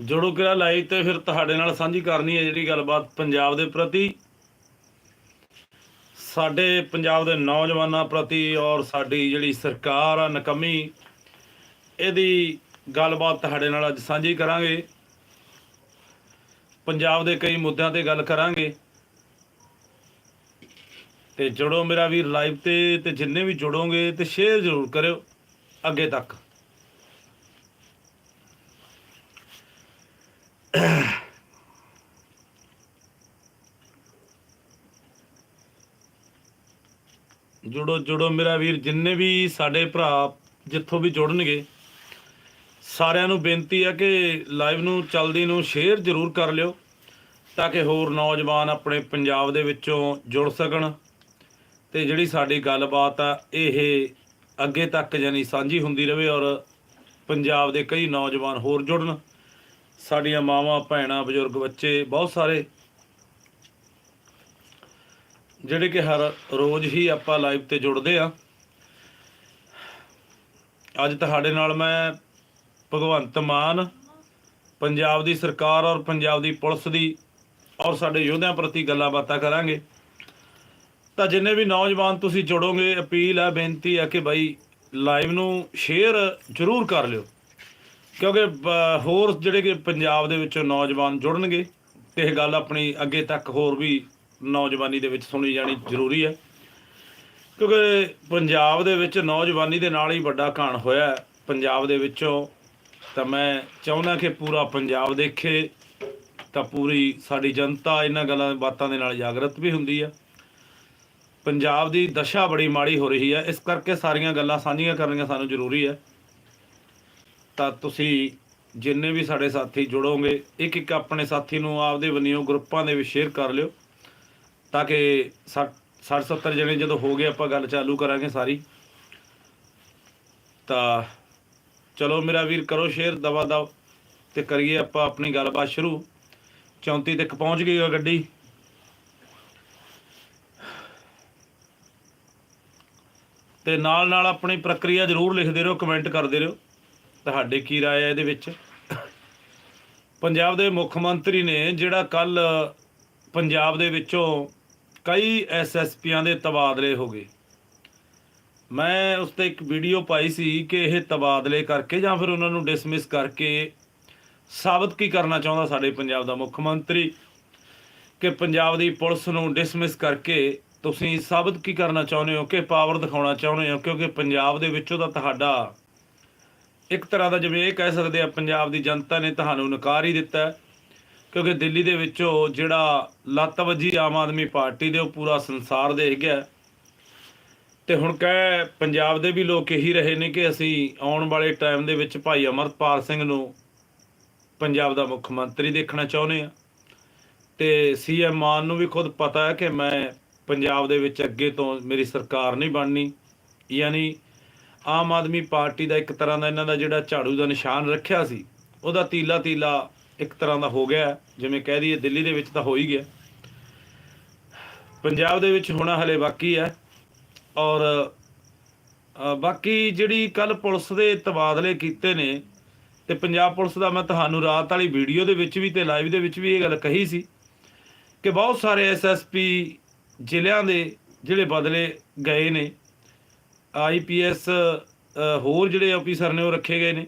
ਜੋੜੋ ਕਿਰਾ ਲਾਈਵ ਤੇ ਫਿਰ ਤੁਹਾਡੇ ਨਾਲ ਸਾਂਝੀ ਕਰਨੀ ਹੈ ਜਿਹੜੀ ਗੱਲਬਾਤ ਪੰਜਾਬ ਦੇ ਪ੍ਰਤੀ। ਸਾਡੇ ਪੰਜਾਬ ਦੇ ਨੌਜਵਾਨਾਂ ਪ੍ਰਤੀ ਔਰ ਸਾਡੀ ਜਿਹੜੀ ਸਰਕਾਰ ਆ ਨਕਮੀ, ਇਹਦੀ ਗੱਲਬਾਤ ਤੁਹਾਡੇ ਨਾਲ ਅੱਜ ਸਾਂਝੀ ਕਰਾਂਗੇ। ਪੰਜਾਬ ਦੇ ਕਈ ਮੁੱਦਿਆਂ ਤੇ ਗੱਲ ਕਰਾਂਗੇ। ਤੇ ਜੁੜੋ ਮੇਰਾ ਵੀਰ ਲਾਈਵ ਤੇ ਤੇ ਜਿੰਨੇ ਵੀ ਜੁੜੋਗੇ ਤੇ ਸ਼ੇਅਰ ਜ਼ਰੂਰ ਕਰਿਓ। ਅੱਗੇ ਤੱਕ। ਜੁੜੋ ਜੁੜੋ ਮੇਰਾ ਵੀਰ, ਜਿੰਨੇ ਵੀ ਸਾਡੇ ਭਰਾ ਜਿੱਥੋਂ ਵੀ ਜੁੜਨਗੇ, ਸਾਰਿਆਂ ਨੂੰ ਬੇਨਤੀ ਹੈ ਕਿ ਲਾਈਵ ਨੂੰ, ਚਲਦੀ ਨੂੰ ਸ਼ੇਅਰ ਜ਼ਰੂਰ ਕਰ ਲਿਓ, ਤਾਂ ਕਿ ਹੋਰ ਨੌਜਵਾਨ ਆਪਣੇ ਪੰਜਾਬ ਦੇ ਵਿੱਚੋਂ ਜੁੜ ਸਕਣ। ਤੇ ਜਿਹੜੀ ਸਾਡੀ ਗੱਲਬਾਤ ਆ, ਇਹ ਅੱਗੇ ਤੱਕ ਜਾਨੀ ਸਾਂਝੀ ਹੁੰਦੀ ਰਹੇ ਔਰ ਪੰਜਾਬ ਦੇ ਕਈ ਨੌਜਵਾਨ ਹੋਰ ਜੁੜਨ। ਸਾਡੀਆਂ ਮਾਵਾਂ, ਭੈਣਾਂ, ਬਜ਼ੁਰਗ, ਬੱਚੇ, ਬਹੁਤ ਸਾਰੇ। ਜਿਹੜੇ ਕਿ ਹਰ ਰੋਜ਼ ਹੀ ਆਪਾਂ ਲਾਈਵ ਤੇ ਜੁੜਦੇ ਆ ਅੱਜ ਤੁਹਾਡੇ ਨਾਲ ਮੈਂ ਭਗਵੰਤ ਮਾਨ, ਪੰਜਾਬ ਦੀ ਸਰਕਾਰ ਔਰ ਪੰਜਾਬ ਦੀ ਪੁਲਿਸ ਦੀ ਔਰ ਸਾਡੇ ਯੋਧਿਆਂ ਪ੍ਰਤੀ ਗੱਲਾਂ ਬਾਤਾਂ ਕਰਾਂਗੇ। ਤਾਂ ਜਿੰਨੇ ਵੀ ਨੌਜਵਾਨ ਤੁਸੀਂ ਜੁੜੋਗੇ, ਅਪੀਲ ਆ ਬੇਨਤੀ ਆ ਕਿ ਭਾਈ ਲਾਈਵ ਨੂੰ ਸ਼ੇਅਰ ਜ਼ਰੂਰ ਕਰ ਲਿਓ। ਕਿਉਂਕਿ ਬ- ਹੋਰ ਜਿਹੜੇ ਕਿ ਪੰਜਾਬ ਦੇ ਵਿੱਚੋਂ ਨੌਜਵਾਨ ਜੁੜਨਗੇ, ਤੇ ਇਹ ਗੱਲ ਆਪਣੀ ਅੱਗੇ ਤੱਕ ਹੋਰ ਵੀ ਨੌਜਵਾਨੀ ਦੇ ਵਿੱਚ ਸੁਣੀ ਜਾਣੀ ਜ਼ਰੂਰੀ ਹੈ। ਕਿਉਂਕਿ ਪੰਜਾਬ ਦੇ ਵਿੱਚ ਨੌਜਵਾਨੀ ਦੇ ਨਾਲ ਹੀ ਵੱਡਾ ਕਾਣ ਹੋਇਆ ਪੰਜਾਬ ਦੇ ਵਿੱਚੋਂ ਤਾਂ ਮੈਂ ਚਾਹੁੰਦਾ ਕਿ ਪੂਰਾ ਪੰਜਾਬ ਦੇਖੇ, ਤਾਂ ਪੂਰੀ ਸਾਡੀ ਜਨਤਾ ਇਹਨਾਂ ਗੱਲਾਂ, ਬਾਤਾਂ ਦੇ ਨਾਲ ਜਾਗਰਤ ਵੀ ਹੁੰਦੀ ਹੈ। ਪੰਜਾਬ ਦੀ ਦਸ਼ਾ ਬੜੀ ਮਾੜੀ ਹੋ ਰਹੀ ਹੈ। ਇਸ ਕਰਕੇ ਸਾਰੀਆਂ ਗੱਲਾਂ ਸਾਂਝੀਆਂ ਕਰਨੀਆਂ ਸਾਨੂੰ ਜ਼ਰੂਰੀ ਹੈ। ਤਾਂ ਤੁਸੀਂ ਜਿੰਨੇ ਵੀ ਸਾਡੇ ਸਾਥੀ ਜੁੜੋਗੇ, ਇੱਕ ਇੱਕ ਆਪਣੇ ਸਾਥੀ ਨੂੰ ਆਪਦੇ ਵੰਨਿਓ ਗਰੁੱਪਾਂ ਦੇ ਵਿੱਚ ਸ਼ੇਅਰ ਕਰ ਲਿਓ, ਤਾਂ ਕਿ 60 70 ਜਣੇ ਜਦੋਂ ਹੋ ਗਏ ਆਪਾਂ ਗੱਲ ਚਾਲੂ ਕਰਾਂਗੇ ਸਾਰੀ। ਤਾਂ ਚਲੋ ਮੇਰਾ ਵੀਰ ਕਰੋ ਸ਼ੇਅਰ ਦਵਾ ਦਵ ਤੇ ਕਰੀਏ ਆਪਾਂ ਆਪਣੀ ਗੱਲਬਾਤ ਸ਼ੁਰੂ। 34 ਤੱਕ ਪਹੁੰਚ ਗਈ ਆ ਗੱਡੀ। ਤੇ ਨਾਲ ਨਾਲ ਆਪਣੀ ਪ੍ਰਕਿਰਿਆ ਜ਼ਰੂਰ ਲਿਖਦੇ ਰਹੋ, ਕਮੈਂਟ ਕਰਦੇ ਰਹੋ। ਤੁਹਾਡੇ ਕੀ ਰਾਏ ਹੈ ਇਹਦੇ ਵਿੱਚ? ਪੰਜਾਬ ਦੇ ਮੁੱਖ ਮੰਤਰੀ ਨੇ ਜਿਹੜਾ ਕੱਲ ਪੰਜਾਬ ਦੇ ਵਿੱਚੋਂ ਕਈ ਐਸਐਸਪੀਆਂ ਦੇ ਤਬਾਦਲੇ ਹੋ ਗਏ। ਮੈਂ ਉਸ ਤੇ ਇੱਕ ਵੀਡੀਓ ਪਾਈ ਸੀ ਕਿ ਇਹ ਤਬਾਦਲੇ ਕਰਕੇ ਜਾਂ ਫਿਰ ਉਹਨਾਂ ਨੂੰ ਡਿਸਮਿਸ ਕਰਕੇ ਸਾਬਤ ਕੀ ਕਰਨਾ ਚਾਹੁੰਦਾ ਸਾਡੇ ਪੰਜਾਬ ਦਾ ਮੁੱਖ ਮੰਤਰੀ? ਕਿ ਪੰਜਾਬ ਦੀ ਪੁਲਿਸ ਨੂੰ ਡਿਸਮਿਸ ਕਰਕੇ ਤੁਸੀਂ ਸਾਬਤ ਕੀ ਕਰਨਾ ਚਾਹੁੰਦੇ ਹੋ? ਕਿ ਪਾਵਰ ਦਿਖਾਉਣਾ ਚਾਹੁੰਦੇ ਹੋ? ਕਿਉਂਕਿ ਪੰਜਾਬ ਦੇ ਵਿੱਚੋਂ ਤਾਂ ਤੁਹਾਡਾ ਇੱਕ ਤਰ੍ਹਾਂ ਦਾ ਜਿਵੇਂ ਇਹ ਕਹਿ ਸਕਦੇ ਆ, ਪੰਜਾਬ ਦੀ ਜਨਤਾ ਨੇ ਤੁਹਾਨੂੰ ਨਕਾਰ ਹੀ ਦਿੱਤਾ ਕਿਉਂਕਿ ਦਿੱਲੀ ਦੇ ਵਿੱਚੋਂ ਜਿਹੜਾ ਲੱਤ ਵੱਜੀ ਆਮ ਆਦਮੀ ਪਾਰਟੀ ਦੇ ਉਹ ਪੂਰਾ ਸੰਸਾਰ ਦੇਖ ਗਿਆ ਹੈ। ਤੇ ਹੁਣ ਕਹਿ ਪੰਜਾਬ ਦੇ ਵੀ ਲੋਕ ਇਹੀ ਰਹੇ ਨੇ ਕਿ ਅਸੀਂ ਆਉਣ ਵਾਲੇ ਟਾਈਮ ਦੇ ਵਿੱਚ ਭਾਈ ਅਮਰਪਾਲ ਸਿੰਘ ਨੂੰ ਪੰਜਾਬ ਦਾ ਮੁੱਖ ਮੰਤਰੀ ਦੇਖਣਾ ਚਾਹੁੰਦੇ ਆ ਤੇ ਸੀਐਮ ਮਾਨ ਨੂੰ ਵੀ ਖੁਦ ਪਤਾ ਹੈ ਕਿ ਮੈਂ ਪੰਜਾਬ ਦੇ ਵਿੱਚ ਅੱਗੇ ਤੋਂ ਮੇਰੀ ਸਰਕਾਰ ਨਹੀਂ ਬਣਨੀ, ਯਾਨੀ ਆਮ ਆਦਮੀ ਪਾਰਟੀ ਦਾ ਇੱਕ ਤਰ੍ਹਾਂ ਦਾ ਇਹਨਾਂ ਦਾ ਜਿਹੜਾ ਝਾੜੂ ਦਾ ਨਿਸ਼ਾਨ ਰੱਖਿਆ ਸੀ, ਉਹਦਾ ਤੀਲਾ ਤੀਲਾ ਇੱਕ ਤਰ੍ਹਾਂ ਦਾ ਹੋ ਗਿਆ, ਜਿਵੇਂ ਕਹਿ ਦਈਏ ਦਿੱਲੀ ਦੇ ਵਿੱਚ ਤਾਂ ਹੋ ਹੀ ਗਿਆ। ਪੰਜਾਬ ਦੇ ਵਿੱਚ ਹੋਣਾ ਹਲੇ ਬਾਕੀ ਹੈ ਔਰ ਬਾਕੀ ਜਿਹੜੀ ਕੱਲ ਪੁਲਿਸ ਦੇ ਤਬਾਦਲੇ ਕੀਤੇ ਨੇ, ਤੇ ਪੰਜਾਬ ਪੁਲਿਸ ਦਾ ਮੈਂ ਤੁਹਾਨੂੰ ਰਾਤ ਵਾਲੀ ਵੀਡੀਓ ਦੇ ਵਿੱਚ ਵੀ ਤੇ ਲਾਈਵ ਦੇ ਵਿੱਚ ਵੀ ਇਹ ਗੱਲ ਕਹੀ ਸੀ ਕਿ ਬਹੁਤ ਸਾਰੇ ਐਸਐਸਪੀ ਜ਼ਿਲ੍ਹਿਆਂ ਦੇ ਜਿਹੜੇ ਬਦਲੇ ਗਏ ਨੇ ਆਈਪੀਐਸ ਹੋਰ ਜਿਹੜੇ ਆਫੀਸਰ ਨੇ ਉਹ ਰੱਖੇ ਗਏ ਨੇ।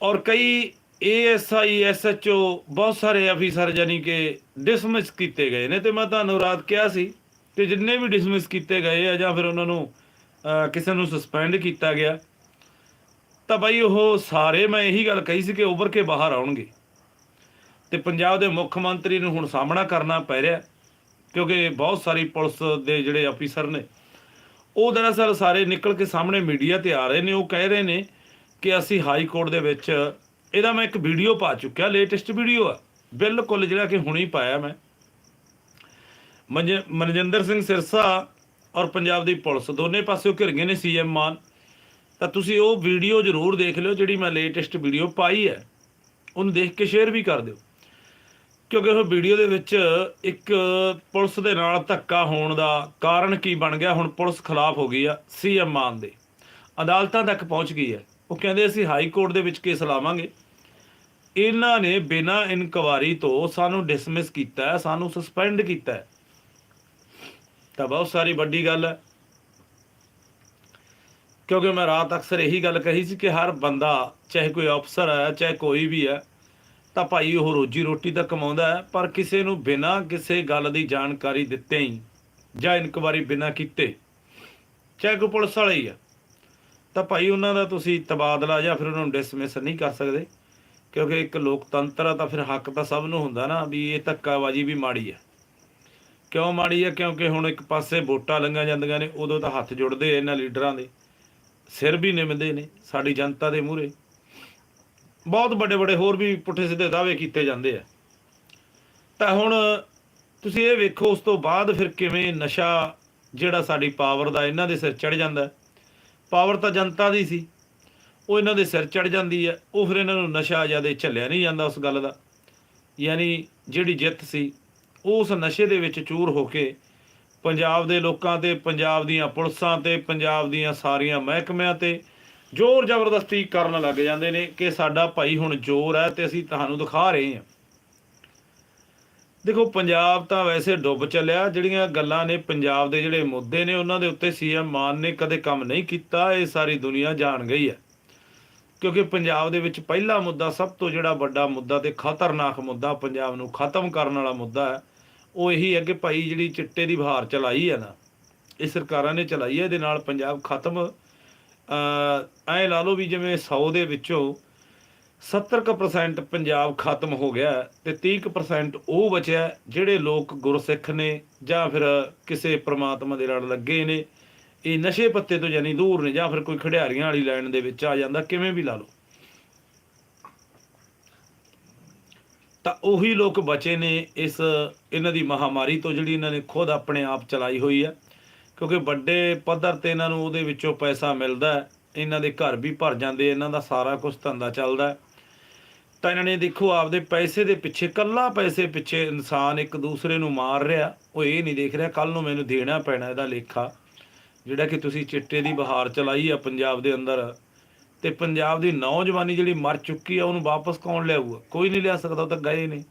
ਔਰ ਕਈ ਏਐਸਆਈ ਐਸਐਚਓ ਬਹੁਤ ਸਾਰੇ ਆਫੀਸਰ ਜਾਨੀ ਕਿ ਡਿਸਮਿਸ ਕੀਤੇ ਗਏ ਨੇ। ਤੇ ਮੈਂ ਤੁਹਾਨੂੰ ਰਾਤ ਕਿਹਾ ਸੀ ਤੇ ਜਿੰਨੇ ਵੀ ਡਿਸਮਿਸ ਕੀਤੇ ਗਏ ਆ ਜਾਂ ਫਿਰ ਉਹਨਾਂ ਨੂੰ ਕਿਸੇ ਨੂੰ ਸਸਪੈਂਡ ਕੀਤਾ ਗਿਆ, ਤਾਂ ਬਾਈ ਉਹ ਸਾਰੇ ਮੈਂ ਇਹੀ ਗੱਲ ਕਹੀ ਸੀ ਕਿ ਉੱਭਰ ਕੇ ਬਾਹਰ ਆਉਣਗੇ। ਤੇ ਪੰਜਾਬ ਦੇ ਮੁੱਖ ਮੰਤਰੀ ਨੂੰ ਹੁਣ ਸਾਹਮਣਾ ਕਰਨਾ ਪੈ ਰਿਹਾ, ਕਿਉਂਕਿ ਬਹੁਤ ਸਾਰੀ ਪੁਲਿਸ ਦੇ ਜਿਹੜੇ ਅਫੀਸਰ ਨੇ ਉਹ ਦਰਅਸਲ ਸਾਰੇ ਨਿਕਲ ਕੇ ਸਾਹਮਣੇ ਮੀਡੀਆ ਤੇ ਆ ਰਹੇ ਨੇ, ਉਹ ਕਹਿ ਰਹੇ ਨੇ ਕਿ ਅਸੀਂ ਹਾਈ ਕੋਰਟ ਦੇ ਵਿੱਚ, ਇਹਦਾ ਮੈਂ ਇੱਕ ਵੀਡੀਓ ਪਾ ਚੁੱਕਿਆ, ਲੇਟੈਸਟ ਵੀਡੀਓ ਆ। ਬਿਲਕੁਲ ਜਿਹੜਾ ਕਿ ਹੁਣੇ ਪਾਇਆ ਮੈਂ। ਮਨਜ- ਮਨਜਿੰਦਰ ਸਿੰਘ ਸਿਰਸਾ ਔਰ ਪੰਜਾਬ ਦੀ ਪੁਲਿਸ ਦੋਨੇ ਪਾਸਿਓਂ ਘਿਰ ਗਏ ਨੇ ਸੀਐਮ ਮਾਨ। ਤਾਂ ਤੁਸੀਂ ਉਹ ਵੀਡੀਓ ਜ਼ਰੂਰ ਦੇਖ ਲਿਓ ਜਿਹੜੀ ਮੈਂ ਲੇਟੈਸਟ ਵੀਡੀਓ ਪਾਈ ਹੈ। ਉਹਨੂੰ ਦੇਖ ਕੇ ਸ਼ੇਅਰ ਵੀ ਕਰ ਦਿਓ। ਕਿਉਂਕਿ ਉਹ ਵੀਡੀਓ ਦੇ ਵਿੱਚ ਇੱਕ ਪੁਲਿਸ ਦੇ ਨਾਲ ਧੱਕਾ ਹੋਣ ਦਾ ਕਾਰਨ ਕੀ ਬਣ ਗਿਆ? ਹੁਣ ਪੁਲਿਸ ਖਿਲਾਫ ਹੋ ਗਈ ਆ ਸੀਐਮ ਮਾਨ ਦੇ। ਅਦਾਲਤਾਂ ਤੱਕ ਪਹੁੰਚ ਗਈ ਹੈ। ਉਹ ਕਹਿੰਦੇ ਅਸੀਂ ਹਾਈ ਕੋਰਟ ਦੇ ਵਿੱਚ ਕੇਸ ਲਾਵਾਂਗੇ। ਇਹਨਾਂ ਨੇ ਬਿਨਾਂ ਇਨਕੁਆਰੀ ਤੋਂ ਸਾਨੂੰ ਡਿਸਮਿਸ ਕੀਤਾ ਸਾਨੂੰ ਸਸਪੈਂਡ ਕੀਤਾ ਤਾਂ ਬਹੁਤ ਸਾਰੀ ਵੱਡੀ ਗੱਲ ਹੈ। ਕਿਉਂਕਿ ਮੈਂ ਰਾਤ ਅਕਸਰ ਇਹੀ ਗੱਲ ਕਹੀ ਸੀ ਕਿ ਹਰ ਬੰਦਾ, ਚਾਹੇ ਕੋਈ ਅਫਸਰ ਹੈ, ਚਾਹੇ ਕੋਈ ਵੀ ਹੈ ਤਾਂ ਭਾਈ ਉਹ ਰੋਜੀ ਰੋਟੀ ਤਾਂ ਕਮਾਉਂਦਾ ਹੈ, ਪਰ ਕਿਸੇ ਨੂੰ ਬਿਨਾਂ ਕਿਸੇ ਗੱਲ ਦੀ ਜਾਣਕਾਰੀ ਦਿੱਤੇ ਹੀ ਜਾਂ ਇਨਕੁਆਰੀ ਬਿਨਾਂ ਕੀਤੇ। ਚਾਹੇ ਕੋਈ ਪੁਲਿਸ ਵਾਲੇ ਹੀ ਆ। ਤਾਂ ਭਾਈ ਉਹਨਾਂ ਦਾ ਤੁਸੀਂ ਤਬਾਦਲਾ ਜਾਂ ਫਿਰ ਉਹਨਾਂ ਨੂੰ ਡਿਸਮਿਸ ਨਹੀਂ ਕਰ ਸਕਦੇ, ਕਿਉਂਕਿ ਇੱਕ ਲੋਕਤੰਤਰ ਆ ਤਾਂ ਫਿਰ ਹੱਕ ਤਾਂ ਸਭ ਨੂੰ ਹੁੰਦਾ ਨਾ ਵੀ ਇਹ ਧੱਕਾਬਾਜੀ ਵੀ ਮਾੜੀ ਆ। ਕਿਉਂ ਮਾੜੀ ਆ? ਕਿਉਂਕਿ ਹੁਣ ਇੱਕ ਪਾਸੇ ਵੋਟਾਂ ਲੰਘਾਂ ਜਾਂਦੀਆਂ ਨੇ, ਉਦੋਂ ਤਾਂ ਹੱਥ ਜੁੜਦੇ ਇਹਨਾਂ ਲੀਡਰਾਂ ਦੇ। ਸਿਰ ਵੀ ਨਿਮਦੇ ਨੇ ਸਾਡੀ ਜਨਤਾ ਦੇ ਮੂਹਰੇ। ਬਹੁਤ ਵੱਡੇ ਵੱਡੇ ਹੋਰ ਵੀ ਪੁੱਠੇ ਸਿੱਧੇ ਦਾਅਵੇ ਕੀਤੇ ਜਾਂਦੇ ਆ। ਤਾਂ ਹੁਣ ਤੁਸੀਂ ਇਹ ਵੇਖੋ, ਉਸ ਤੋਂ ਬਾਅਦ ਫਿਰ ਕਿਵੇਂ ਨਸ਼ਾ ਜਿਹੜਾ ਸਾਡੀ ਪਾਵਰ ਦਾ ਇਹਨਾਂ ਦੇ ਸਿਰ ਚੜ ਜਾਂਦਾ। ਪਾਵਰ ਤਾਂ ਜਨਤਾ ਦੀ ਸੀ, ਉਹ ਇਹਨਾਂ ਦੇ ਸਿਰ ਚੜ ਜਾਂਦੀ ਹੈ ਉਹ ਫਿਰ ਇਹਨਾਂ ਨੂੰ ਨਸ਼ਾ ਜ਼ਿਆਦਾ ਝੱਲਿਆ ਨਹੀਂ ਜਾਂਦਾ ਉਸ ਗੱਲ ਦਾ। ਯਾਨੀ ਜਿਹੜੀ ਜਿੱਤ ਸੀ ਉਸ ਨਸ਼ੇ ਦੇ ਵਿੱਚ ਚੂਰ ਹੋ ਕੇ ਪੰਜਾਬ ਦੇ ਲੋਕਾਂ ਤੇ, ਪੰਜਾਬ ਦੀਆਂ ਪੁਲਿਸਾਂ ਤੇ, ਪੰਜਾਬ ਦੀਆਂ ਸਾਰੀਆਂ ਮਹਿਕਮਿਆਂ ਤੇ ਜ਼ੋਰ ਜ਼ਬਰਦਸਤੀ ਕਰਨ ਲੱਗ ਜਾਂਦੇ ਨੇ ਕਿ ਸਾਡਾ ਭਾਈ ਹੁਣ ਜ਼ੋਰ ਹੈ ਤੇ ਅਸੀਂ ਤੁਹਾਨੂੰ ਦਿਖਾ ਰਹੇ ਹਾਂ। ਦੇਖੋ, ਪੰਜਾਬ ਤਾਂ ਵੈਸੇ ਡੁੱਬ ਚੱਲਿਆ। ਜਿਹੜੀਆਂ ਗੱਲਾਂ ਨੇ ਪੰਜਾਬ ਦੇ ਜਿਹੜੇ ਮੁੱਦੇ ਨੇ, ਉਹਨਾਂ ਦੇ ਉੱਤੇ ਸੀਐਮ ਮਾਨ ਨੇ ਕਦੇ ਕੰਮ ਨਹੀਂ ਕੀਤਾ। ਇਹ ਸਾਰੀ ਦੁਨੀਆ ਜਾਣ ਗਈ ਹੈ। ਕਿਉਂਕਿ ਪੰਜਾਬ ਦੇ ਵਿੱਚ ਪਹਿਲਾ ਮੁੱਦਾ, ਸਭ ਤੋਂ ਜਿਹੜਾ ਵੱਡਾ ਮੁੱਦਾ ਤੇ ਖਤਰਨਾਕ ਮੁੱਦਾ ਪੰਜਾਬ ਨੂੰ ਖਤਮ ਕਰਨ ਵਾਲਾ ਮੁੱਦਾ ਹੈ, ਉਹ ਇਹੀ ਹੈ ਕਿ ਭਾਈ ਜਿਹੜੀ ਚਿੱਟੇ ਦੀ ਬਹਾਰ ਚਲਾਈ ਹੈ ਨਾ, ਇਹ ਸਰਕਾਰਾਂ ਨੇ ਚਲਾਈ ਹੈ। ਇਹਦੇ ਨਾਲ ਪੰਜਾਬ ਖਤਮ ਐ ਲਾ ਲਓ ਵੀ ਜਿਵੇਂ 100 ਦੇ ਵਿੱਚੋਂ 70% ਪੰਜਾਬ ਖਤਮ ਹੋ ਗਿਆ ਹੈ ਤੇ 30% ਉਹ ਬਚਿਆ ਜਿਹੜੇ ਲੋਕ ਗੁਰਸਿੱਖ ਨੇ ਜਾਂ ਫਿਰ ਕਿਸੇ ਪ੍ਰਮਾਤਮਾ ਦੇ ਨਾਲ ਲੱਗੇ ਨੇ, ਇਹ ਨਸ਼ੇ ਪੱਤੇ ਤੋਂ ਜਾਨੀ ਦੂਰ ਨੇ ਜਾਂ ਫਿਰ ਕੋਈ ਖਿਡਾਰੀਆਂ ਵਾਲੀ ਲਾਈਨ ਦੇ ਵਿੱਚ ਆ ਜਾਂਦਾ, ਕਿਵੇਂ ਵੀ ਲਾ ਲਓ। ਤਾਂ ਉਹੀ ਲੋਕ ਬਚੇ ਨੇ ਇਸ ਇਹਨਾਂ ਦੀ ਮਹਾਮਾਰੀ ਤੋਂ ਜਿਹੜੀ ਇਹਨਾਂ ਨੇ ਖੁਦ ਆਪਣੇ ਆਪ ਚਲਾਈ ਹੋਈ ਹੈ ਕਿਉਂਕਿ ਵੱਡੇ ਪੱਧਰ ਤੇ ਇਹਨਾਂ ਨੂੰ ਉਹਦੇ ਵਿੱਚੋਂ ਪੈਸਾ ਮਿਲਦਾ ਇਹਨਾਂ ਦੇ ਘਰ ਵੀ ਭਰ ਜਾਂਦੇ, ਇਹਨਾਂ ਦਾ ਸਾਰਾ ਕੁਝ ਧੰਦਾ ਚੱਲਦਾ ਤਾਂ ਇਹਨਾਂ ਨੇ ਦੇਖੋ, ਆਪਦੇ ਪੈਸੇ ਦੇ ਪਿੱਛੇ ਕੱਲਾ ਪੈਸੇ ਪਿੱਛੇ ਇਨਸਾਨ ਇੱਕ ਦੂਸਰੇ ਨੂੰ ਮਾਰ ਰਿਹਾ, ਉਹ ਇਹ ਨਹੀਂ ਦੇਖ ਰਿਹਾ ਕੱਲ ਨੂੰ ਮੈਨੂੰ ਦੇਣਾ ਪੈਣਾ ਇਹਦਾ ਲੇਖਾ, ਜਿਹੜਾ ਕਿ ਤੁਸੀਂ ਚਿੱਟੇ ਦੀ ਬਹਾਰ ਚਲਾਈ ਆ ਪੰਜਾਬ ਦੇ ਅੰਦਰ, ਤੇ ਪੰਜਾਬ ਦੀ ਨੌਜਵਾਨੀ ਜਿਹੜੀ ਮਰ ਚੁੱਕੀ ਆ, ਉਹਨੂੰ ਵਾਪਸ ਕੌਣ ਲਿਆਊਗਾ? ਕੋਈ ਨਹੀਂ ਲਿਆ ਸਕਦਾ, ਉਹ ਤਾਂ ਗਏ ਨੇ,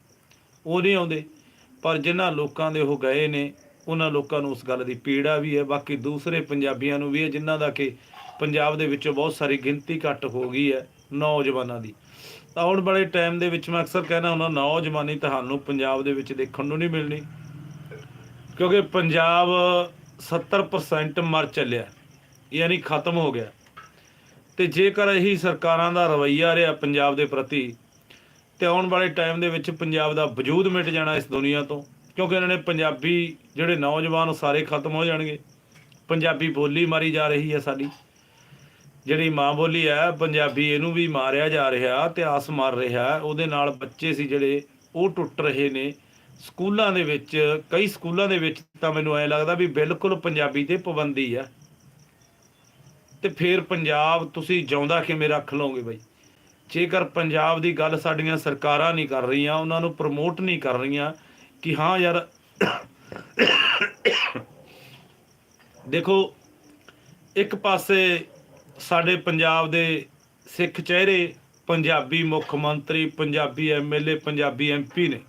ਉਹ ਨਹੀਂ ਆਉਂਦੇ। ਪਰ ਜਿਨ੍ਹਾਂ ਲੋਕਾਂ ਦੇ ਉਹ ਗਏ ਨੇ ਉਹਨਾਂ ਲੋਕਾਂ ਨੂੰ ਉਸ ਗੱਲ ਦੀ ਪੀੜਾ ਵੀ ਹੈ। ਬਾਕੀ ਦੂਸਰੇ ਪੰਜਾਬੀਆਂ ਨੂੰ ਵੀ ਹੈ, ਜਿਨ੍ਹਾਂ ਦਾ ਕਿ ਪੰਜਾਬ ਦੇ ਵਿੱਚੋਂ ਬਹੁਤ ਸਾਰੀ ਗਿਣਤੀ ਘੱਟ ਹੋ ਗਈ ਹੈ ਨੌਜਵਾਨਾਂ ਦੀ। ਤਾਂ ਆਉਣ ਵਾਲੇ ਟਾਈਮ ਦੇ ਵਿੱਚ ਮੈਂ ਅਕਸਰ ਕਹਿੰਦਾ ਹੁੰਦਾ, ਨੌਜਵਾਨੀ ਤੁਹਾਨੂੰ ਪੰਜਾਬ ਦੇ ਵਿੱਚ ਦੇਖਣ ਨੂੰ ਨਹੀਂ ਮਿਲਣੀ। ਕਿਉਂਕਿ ਪੰਜਾਬ 70% ਮਰ ਚੱਲਿਆ, ਯਾਨੀ ਖਤਮ ਹੋ ਗਿਆ। ਤੇ ਜੇਕਰ ਇਹੀ ਸਰਕਾਰਾਂ ਦਾ ਰਵੱਈਆ ਰਿਹਾ ਪੰਜਾਬ ਦੇ ਪ੍ਰਤੀ, ਤੇ ਆਉਣ ਵਾਲੇ ਟਾਈਮ ਦੇ ਵਿੱਚ ਪੰਜਾਬ ਦਾ ਵਜੂਦ ਮਿਟ ਜਾਣਾ ਇਸ ਦੁਨੀਆ ਤੋਂ, ਕਿਉਂਕਿ ਇਹਨਾਂ ਨੇ ਪੰਜਾਬੀ ਜਿਹੜੇ ਨੌਜਵਾਨ ਉਹ ਸਾਰੇ ਖਤਮ ਹੋ ਜਾਣਗੇ। ਪੰਜਾਬੀ ਬੋਲੀ ਮਾਰੀ ਜਾ ਰਹੀ ਹੈ ਸਾਡੀ। ਜਿਹੜੀ ਮਾਂ ਬੋਲੀ ਹੈ, ਪੰਜਾਬੀ ਇਹਨੂੰ ਵੀ ਮਾਰਿਆ ਜਾ ਰਿਹਾ, ਇਤਿਹਾਸ ਮਾਰ ਰਿਹਾ ਉਹਦੇ ਨਾਲ ਬੱਚੇ ਸੀ ਜਿਹੜੇ, ਉਹ ਟੁੱਟ ਰਹੇ ਨੇ। ਸਕੂਲਾਂ ਦੇ ਵਿੱਚ, ਕਈ ਸਕੂਲਾਂ ਦੇ ਵਿੱਚ ਤਾਂ ਮੈਨੂੰ ਐ ਲੱਗਦਾ ਵੀ ਬਿਲਕੁਲ ਪੰਜਾਬੀ ਤੇ ਪਾਬੰਦੀ ਆ ਤੇ ਫਿਰ ਪੰਜਾਬ, ਤੁਸੀਂ ਜਿਉਂਦਾ ਕਿਵੇਂ ਰੱਖ ਲਓਗੇ ਬਈ? ਜੇਕਰ ਪੰਜਾਬ ਦੀ ਗੱਲ ਸਾਡੀਆਂ ਸਰਕਾਰਾਂ ਨਹੀਂ ਕਰ ਰਹੀਆਂ, ਉਹਨਾਂ ਨੂੰ ਪ੍ਰਮੋਟ ਨਹੀਂ ਕਰ ਰਹੀਆਂ, ਕਿ ਹਾਂ ਯਾਰ ਦੇਖੋ, ਇੱਕ ਪਾਸੇ ਸਾਡੇ ਪੰਜਾਬ ਦੇ ਸਿੱਖ ਚਿਹਰੇ ਪੰਜਾਬੀ ਮੁੱਖ ਮੰਤਰੀ, ਪੰਜਾਬੀ ਐਮਐਲਏ ਪੰਜਾਬੀ ਐਮਪੀ ਨੇ।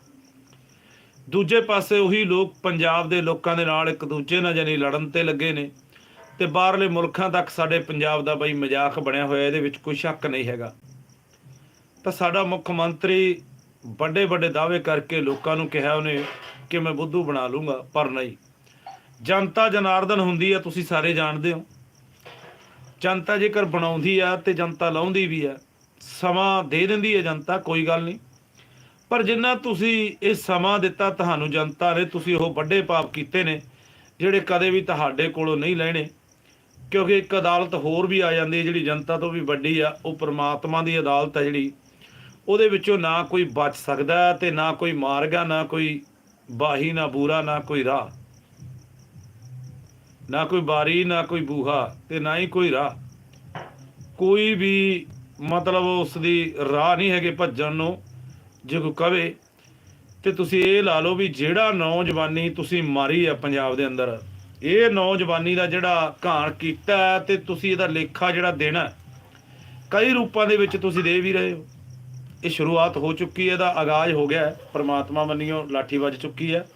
ਦੂਜੇ ਪਾਸੇ ਉਹੀ ਲੋਕ ਪੰਜਾਬ ਦੇ ਲੋਕਾਂ ਦੇ ਨਾਲ ਇੱਕ ਦੂਜੇ ਨਾਲ ਜਾਨੀ ਲੜਨ ਤੇ ਲੱਗੇ ਨੇ ਤੇ ਬਾਹਰਲੇ ਮੁਲਕਾਂ ਤੱਕ ਸਾਡੇ ਪੰਜਾਬ ਦਾ ਬਈ ਮਜ਼ਾਕ ਬਣਿਆ ਹੋਇਆ, ਇਹਦੇ ਵਿੱਚ ਕੋਈ ਸ਼ੱਕ ਨਹੀਂ ਹੈਗਾ। ਤਾਂ ਸਾਡਾ ਮੁੱਖ ਮੰਤਰੀ ਵੱਡੇ ਵੱਡੇ ਦਾਅਵੇ ਕਰਕੇ ਲੋਕਾਂ ਨੂੰ ਕਿਹਾ ਉਹਨੇ ਕਿ ਮੈਂ ਬੁੱਧੂ ਬਣਾ ਲੂੰਗਾ, ਪਰ ਨਹੀਂ। ਜਨਤਾ ਜਨਾਰਦਨ ਹੁੰਦੀ ਆ, ਤੁਸੀਂ ਸਾਰੇ ਜਾਣਦੇ ਹੋ। ਜਨਤਾ ਜੇਕਰ ਬਣਾਉਂਦੀ ਆ ਤੇ ਜਨਤਾ ਲਾਉਂਦੀ ਵੀ ਆ, ਸਮਾਂ ਦੇ ਦਿੰਦੀ ਹੈ ਜਨਤਾ, ਕੋਈ ਗੱਲ ਨਹੀਂ। ਪਰ ਜਿੰਨਾ ਤੁਸੀਂ ਇਹ ਸਮਾਂ ਦਿੱਤਾ ਤੁਹਾਨੂੰ ਜਨਤਾ ਨੇ, ਤੁਸੀਂ ਉਹ ਵੱਡੇ ਪਾਪ ਕੀਤੇ ਨੇ, ਜਿਹੜੇ ਕਦੇ ਵੀ ਤੁਹਾਡੇ ਕੋਲੋਂ ਨਹੀਂ ਲੈਣੇ। ਕਿਉਂਕਿ ਇੱਕ ਅਦਾਲਤ ਹੋਰ ਵੀ ਆ ਜਾਂਦੀ ਹੈ, ਜਿਹੜੀ ਜਨਤਾ ਤੋਂ ਵੀ ਵੱਡੀ ਆ, ਉਹ ਪ੍ਰਮਾਤਮਾ ਦੀ ਅਦਾਲਤ ਹੈ ਜਿਹੜੀ। ਉਹਦੇ ਵਿੱਚੋਂ ਨਾ ਕੋਈ ਬਚ ਸਕਦਾ ਤੇ ਨਾ ਕੋਈ ਮਾਰਗਾ ਨਾ ਕੋਈ ਬਾਹੀ ਨਾ ਬੂਰਾ, ਨਾ ਕੋਈ ਰਾਹ। ਨਾ ਕੋਈ ਬਾਰੀ, ਨਾ ਕੋਈ ਬੂਹਾ ਤੇ ਨਾ ਹੀ ਕੋਈ ਰਾਹ। ਕੋਈ ਵੀ ਮਤਲਬ ਉਸ ਦੀ ਰਾਹ ਨਹੀਂ ਹੈਗੇ ਭੱਜਣ ਨੂੰ। ਜੇ ਕੋਈ ਕਵੇ, ਤੇ ਤੁਸੀਂ ਇਹ ਲਾ ਲਓ ਵੀ ਜਿਹੜਾ ਨੌਜਵਾਨੀ ਤੁਸੀਂ ਮਾਰੀ ਆ ਪੰਜਾਬ ਦੇ ਅੰਦਰ, ਇਹ ਨੌਜਵਾਨੀ ਦਾ ਜਿਹੜਾ ਘਾਣ ਕੀਤਾ ਹੈ ਤੇ ਤੁਸੀਂ ਇਹਦਾ ਲੇਖਾ ਜਿਹੜਾ ਦੇਣਾ, ਕਈ ਰੂਪਾਂ ਦੇ ਵਿੱਚ ਤੁਸੀਂ ਦੇ ਵੀ ਰਹੇ ਹੋ। ਇਹ ਸ਼ੁਰੂਆਤ ਹੋ ਚੁੱਕੀ ਹੈ, ਇਹਦਾ ਆਗਾਜ਼ ਹੋ ਗਿਆ ਹੈ। ਪ੍ਰਮਾਤਮਾ ਮੰਨਿਓ, ਲਾਠੀ ਵੱਜ ਚੁੱਕੀ ਹੈ।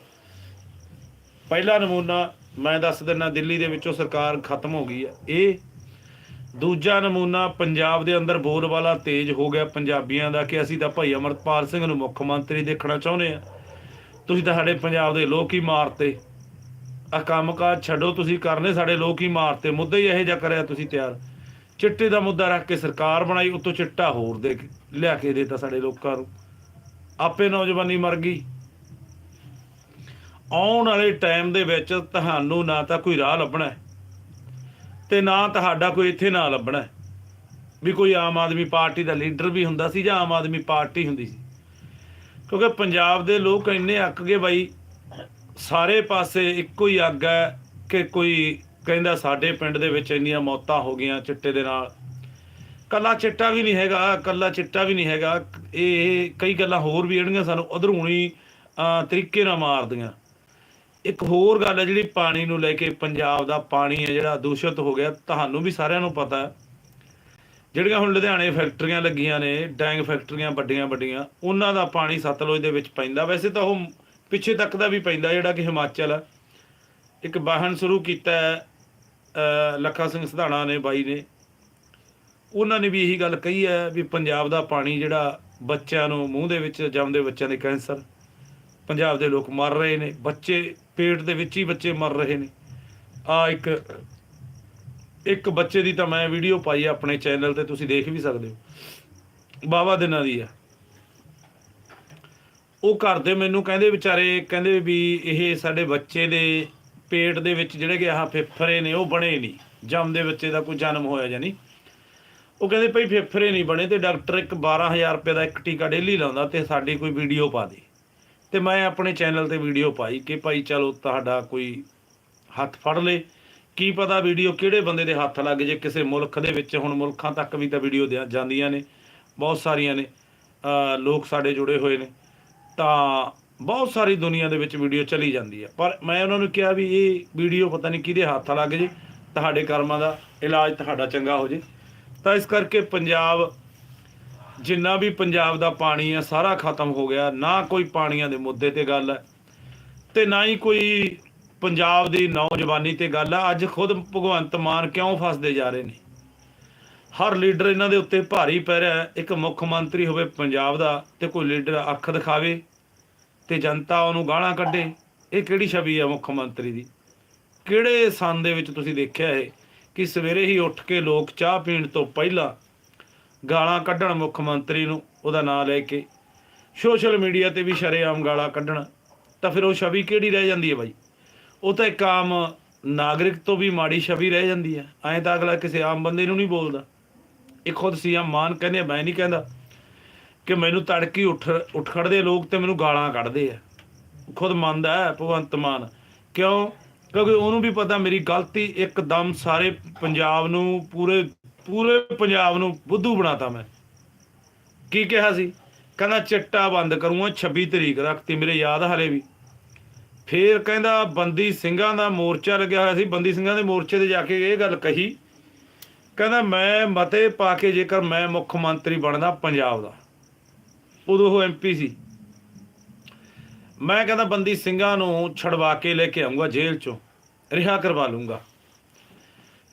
ਪਹਿਲਾ ਨਮੂਨਾ ਮੈਂ ਦੱਸ ਦਿੰਦਾ, ਦਿੱਲੀ ਦੇ ਵਿੱਚੋਂ ਸਰਕਾਰ ਖਤਮ ਹੋ ਗਈ ਹੈ। ਇਹ ਦੂਜਾ ਨਮੂਨਾ ਪੰਜਾਬ ਦੇ ਅੰਦਰ ਬੋਲਬਾਲਾ ਤੇਜ਼ ਹੋ ਗਿਆ ਪੰਜਾਬੀਆਂ ਦਾ ਕਿ ਅਸੀਂ ਤਾਂ ਭਾਈ ਅਮਰਪਾਲ ਸਿੰਘ ਨੂੰ ਮੁੱਖ ਮੰਤਰੀ ਦੇਖਣਾ ਚਾਹੁੰਦੇ ਆ ਤੁਸੀਂ ਤਾਂ ਸਾਡੇ ਪੰਜਾਬ ਦੇ ਲੋਕ ਹੀ ਮਾਰਤੇ। ਆ ਕੰਮਕਾਜ ਛੱਡੋ, ਤੁਸੀਂ ਕਰਨੇ ਸਾਡੇ ਲੋਕ ਹੀ ਮਾਰਤੇ। ਮੁੱਦਾ ਹੀ ਇਹੋ ਜਿਹਾ ਕਰਿਆ ਤੁਸੀਂ ਤਿਆਰ। ਚਿੱਟੇ ਦਾ ਮੁੱਦਾ ਰੱਖ ਕੇ ਸਰਕਾਰ ਬਣਾਈ, ਉਤੋਂ ਚਿੱਟਾ ਹੋਰ ਦੇ ਕੇ- ਲਿਆ ਕੇ ਦੇਤਾ ਸਾਡੇ ਲੋਕਾਂ ਨੂੰ। ਆਪੇ ਨੌਜਵਾਨੀ ਮਰ ਗਈ। ਆਉਣ ਵਾਲੇ ਟਾਈਮ ਦੇ ਵਿੱਚ ਤੁਹਾਨੂੰ ਨਾ ਤਾਂ ਕੋਈ ਰਾਹ ਲੱਭਣਾ ਹੈ, ਤੇ ਨਾ ਤੁਹਾਡਾ ਕੋਈ ਇੱਥੇ ਨਾ ਲੱਭਣਾ ਵੀ ਕੋਈ ਆਮ ਆਦਮੀ ਪਾਰਟੀ ਦਾ ਲੀਡਰ ਵੀ ਹੁੰਦਾ ਸੀ ਜਾਂ ਆਮ ਆਦਮੀ ਪਾਰਟੀ ਹੁੰਦੀ ਸੀ। ਕਿਉਂਕਿ ਪੰਜਾਬ ਦੇ ਲੋਕ ਇੰਨੇ ਅੱਕ ਗਏ ਬਾਈ ਸਾਰੇ ਪਾਸੇ ਇੱਕੋ ਹੀ ਅੱਗ ਹੈ ਕਿ ਕੋਈ ਕਹਿੰਦਾ ਸਾਡੇ ਪਿੰਡ ਦੇ ਵਿੱਚ ਇੰਨੀਆਂ ਮੌਤਾਂ ਹੋ ਗਈਆਂ ਚਿੱਟੇ ਦੇ ਨਾਲ। ਕੱਲਾ ਚਿੱਟਾ ਵੀ ਨਹੀਂ ਹੈਗਾ, ਕੱਲਾ ਚਿੱਟਾ ਵੀ ਨਹੀਂ ਹੈਗਾ। ਇਹ ਕਈ ਗੱਲਾਂ ਹੋਰ ਵੀ ਜਿਹੜੀਆਂ ਸਾਨੂੰ ਅਧਰੂਣੀ ਤਰੀਕੇ ਨਾਲ ਮਾਰਦੀਆਂ। ਇੱਕ ਹੋਰ ਗੱਲ ਹੈ ਜਿਹੜੀ ਪਾਣੀ ਨੂੰ ਲੈ ਕੇ ਪੰਜਾਬ ਦਾ ਪਾਣੀ ਹੈ ਜਿਹੜਾ ਦੂਸ਼ਿਤ ਹੋ ਗਿਆ, ਤੁਹਾਨੂੰ ਵੀ ਸਾਰਿਆਂ ਨੂੰ ਪਤਾ ਹੈ। ਜਿਹੜੀਆਂ ਹੁਣ ਲੁਧਿਆਣੇ ਫੈਕਟਰੀਆਂ ਲੱਗੀਆਂ ਨੇ, ਡੈਂਗ ਫੈਕਟਰੀਆਂ ਵੱਡੀਆਂ ਵੱਡੀਆਂ, ਉਹਨਾਂ ਦਾ ਪਾਣੀ ਸਤਲੁਜ ਦੇ ਵਿੱਚ ਪੈਂਦਾ। ਵੈਸੇ ਤਾਂ ਉਹ ਪਿੱਛੇ ਤੱਕ ਦਾ ਵੀ ਪੈਂਦਾ, ਜਿਹੜਾ ਕਿ ਹਿਮਾਚਲ ਹੈ। ਇੱਕ ਵਾਹਨ ਸ਼ੁਰੂ ਕੀਤਾ ਲੱਖਾ ਸਿੰਘ ਸਧਾਣਾ ਨੇ, ਬਾਈ ਨੇ। ਉਹਨਾਂ ਨੇ ਵੀ ਇਹੀ ਗੱਲ ਕਹੀ ਹੈ ਵੀ ਪੰਜਾਬ ਦਾ ਪਾਣੀ ਜਿਹੜਾ ਬੱਚਿਆਂ ਨੂੰ ਮੂੰਹ ਦੇ ਵਿੱਚ ਜੰਮਦੇ ਬੱਚਿਆਂ ਦੇ ਕੈਂਸਰ, ਪੰਜਾਬ ਦੇ ਲੋਕ ਮਰ ਰਹੇ ਨੇ, ਬੱਚੇ ਪੇਟ ਦੇ ਵਿੱਚ ਹੀ ਬੱਚੇ ਮਰ ਰਹੇ ਨੇ। ਆ ਇੱਕ ਇੱਕ ਬੱਚੇ ਦੀ ਤਾਂ ਮੈਂ ਵੀਡੀਓ ਪਾਈ ਆ ਆਪਣੇ ਚੈਨਲ ਤੇ, ਤੁਸੀਂ ਦੇਖ ਵੀ ਸਕਦੇ ਹੋ। ਬਾਵਾ ਦਿਨਾਂ ਦੀ ਆ। ਉਹ ਘਰ ਦੇ ਮੈਨੂੰ ਕਹਿੰਦੇ ਵਿਚਾਰੇ, ਕਹਿੰਦੇ ਵੀ ਇਹ ਸਾਡੇ ਬੱਚੇ ਦੇ ਪੇਟ ਦੇ ਵਿੱਚ ਜਿਹੜੇ ਕਿ ਆਹ ਫੇਫੜੇ ਨੇ, ਉਹ ਬਣੇ ਨਹੀਂ। ਜੰਮਦੇ ਬੱਚੇ ਦਾ ਕੋਈ ਜਨਮ ਹੋਇਆ ਜਾਂ ਨਹੀਂ। ਉਹ ਕਹਿੰਦੇ ਭਈ ਫੇਫਰੇ ਨਹੀਂ ਬਣੇ ਤੇ ਡਾਕਟਰ ਇੱਕ 12000 ਰੁਪਏ ਦਾ ਇੱਕ ਟੀਕਾ ਡੇਲੀ ਲਾਉਂਦਾ ਤੇ ਸਾਡੀ ਕੋਈ ਵੀਡੀਓ ਪਾ ਦੇ। ਤੇ ਮੈਂ ਆਪਣੇ ਚੈਨਲ ਤੇ ਵੀਡੀਓ ਪਾਈ ਕਿ ਭਾਈ ਚਲੋ ਤੁਹਾਡਾ ਕੋਈ ਹੱਥ ਫੜ ਲੇ। ਕੀ ਪਤਾ ਵੀਡੀਓ ਕਿਹੜੇ ਬੰਦੇ ਦੇ ਹੱਥ ਲੱਗ ਜੇ, ਕਿਸੇ ਮੁਲਕ ਦੇ ਵਿੱਚ ਹੁਣ ਮੁਲਕਾਂ ਤੱਕ ਵੀ ਤਾਂ ਵੀਡੀਓ ਜਾਂਦੀਆਂ ਨੇ, ਬਹੁਤ ਸਾਰੀਆਂ ਨੇ ਲੋਕ ਸਾਡੇ ਜੁੜੇ ਹੋਏ ਨੇ। ਤਾਂ ਬਹੁਤ ਸਾਰੀ ਦੁਨੀਆ ਦੇ ਵਿੱਚ ਵੀਡੀਓ ਚਲੀ ਜਾਂਦੀ ਹੈ ਪਰ ਮੈਂ ਉਹਨਾਂ ਨੂੰ ਕਿਹਾ ਵੀ ਇਹ ਵੀਡੀਓ ਪਤਾ ਨਹੀਂ ਕਿਹਦੇ ਹੱਥ ਲੱਗ ਜੇ, ਤੁਹਾਡੇ ਕਰਮਾਂ ਦਾ ਇਲਾਜ ਤੁਹਾਡਾ ਚੰਗਾ ਹੋ ਜੇ। ਤਾਂ ਇਸ ਕਰਕੇ ਪੰਜਾਬ, ਜਿੰਨਾ ਵੀ ਪੰਜਾਬ ਦਾ ਪਾਣੀ ਆ, ਸਾਰਾ ਖਤਮ ਹੋ ਗਿਆ। ਨਾ ਕੋਈ ਪਾਣੀਆਂ ਦੇ ਮੁੱਦੇ ਤੇ ਗੱਲ ਹੈ ਤੇ ਨਾ ਹੀ ਕੋਈ ਪੰਜਾਬ ਦੀ ਨੌਜਵਾਨੀ ਤੇ ਗੱਲ ਆ ਅੱਜ ਖੁਦ ਭਗਵੰਤ ਮਾਨ ਕਿਉਂ ਫਸਦੇ ਜਾ ਰਹੇ ਨੇ? ਹਰ ਲੀਡਰ ਇਹਨਾਂ ਦੇ ਉੱਤੇ ਭਾਰੀ ਪੈ ਰਿਹਾ ਇੱਕ ਮੁੱਖ ਮੰਤਰੀ ਹੋਵੇ ਪੰਜਾਬ ਦਾ ਤੇ ਕੋਈ ਲੀਡਰ ਅੱਖ ਦਿਖਾਵੇ ਤੇ ਜਨਤਾ ਉਹਨੂੰ ਗਾਲਾਂ ਕੱਢੇ। ਇਹ ਕਿਹੜੀ ਛਵੀ ਹੈ ਮੁੱਖ ਮੰਤਰੀ ਦੀ? ਕਿਹੜੇ ਸੰਨ ਦੇ ਵਿੱਚ ਤੁਸੀਂ ਦੇਖਿਆ ਇਹ? ਕਿ ਸਵੇਰੇ ਹੀ ਉੱਠ ਕੇ ਲੋਕ ਚਾਹ ਪੀਣ ਤੋਂ ਪਹਿਲਾਂ ਗਾਲਾਂ ਕੱਢਣ ਮੁੱਖ ਮੰਤਰੀ ਨੂੰ ਉਹਦਾ ਨਾਂ ਲੈ ਕੇ ਸੋਸ਼ਲ ਮੀਡੀਆ ਤੇ ਵੀ ਸ਼ਰੇਆਮ ਗਾਲਾਂ ਕੱਢਣ ਤਾਂ ਫਿਰ ਉਹ ਛਵੀ ਕਿਹੜੀ ਰਹਿ ਜਾਂਦੀ ਹੈ ਬਾਈ? ਉਹ ਤਾਂ ਇੱਕ ਆਮ ਨਾਗਰਿਕ ਤੋਂ ਵੀ ਮਾੜੀ ਛਵੀ ਰਹਿ ਜਾਂਦੀ ਹੈ। ਐਂ ਤਾਂ ਅਗਲਾ ਕਿਸੇ ਆਮ ਬੰਦੇ ਨੂੰ ਨਹੀਂ ਬੋਲਦਾ। ਇਹ ਖੁਦ ਸੀਐਮ ਮਾਨ ਕਹਿੰਦੇ ਆ, ਮੈਂ ਨਹੀਂ ਕਹਿੰਦਾ ਕਿ ਮੈਨੂੰ ਤੜਕੀ ਉੱਠ ਉੱਠ ਖੜਦੇ ਲੋਕ ਤੇ ਮੈਨੂੰ ਗਾਲਾਂ ਕੱਢਦੇ ਆ। ਖੁਦ ਮੰਨਦਾ ਹੈ ਭਗਵੰਤ ਮਾਨ। ਕਿਉਂ? ਕਿਉਂਕਿ ਉਹਨੂੰ ਵੀ ਪਤਾ ਮੇਰੀ ਗਲਤੀ ਇੱਕਦਮ ਸਾਰੇ ਪੰਜਾਬ ਨੂੰ, ਪੂਰੇ ਪੂਰੇ ਪੰਜਾਬ ਨੂੰ ਬੁੱਧੂ ਬਣਾਤਾ ਮੈਂ। ਕੀ ਕਿਹਾ ਸੀ? ਕਹਿੰਦਾ, ਚਿੱਟਾ ਬੰਦ ਕਰੂੰਗਾ 26 ਤਰੀਕ ਰੱਖਤੀ ਮੇਰੇ ਯਾਦ ਆ ਹਲੇ ਵੀ। ਫੇਰ ਕਹਿੰਦਾ, ਬੰਦੀ ਸਿੰਘਾਂ ਦਾ ਮੋਰਚਾ ਲੱਗਿਆ ਹੋਇਆ ਸੀ, ਬੰਦੀ ਸਿੰਘਾਂ ਦੇ ਮੋਰਚੇ ਤੇ ਜਾ ਕੇ ਇਹ ਗੱਲ ਕਹੀ। ਕਹਿੰਦਾ, ਮੈਂ ਮਤੇ ਪਾ ਕੇ ਜੇਕਰ ਮੈਂ ਮੁੱਖ ਮੰਤਰੀ ਬਣਦਾ ਪੰਜਾਬ ਦਾ। ਉਦੋਂ ਉਹ ਐਮਪੀ ਸੀ। ਮੈਂ ਕਹਿੰਦਾ, ਬੰਦੀ ਸਿੰਘਾਂ ਨੂੰ ਛਡਵਾ ਕੇ ਲੈ ਕੇ ਆਉਂਗਾ ਜੇਲ੍ਹ ਚੋਂ। ਰਿਹਾ ਕਰਵਾ ਲੂੰਗਾ।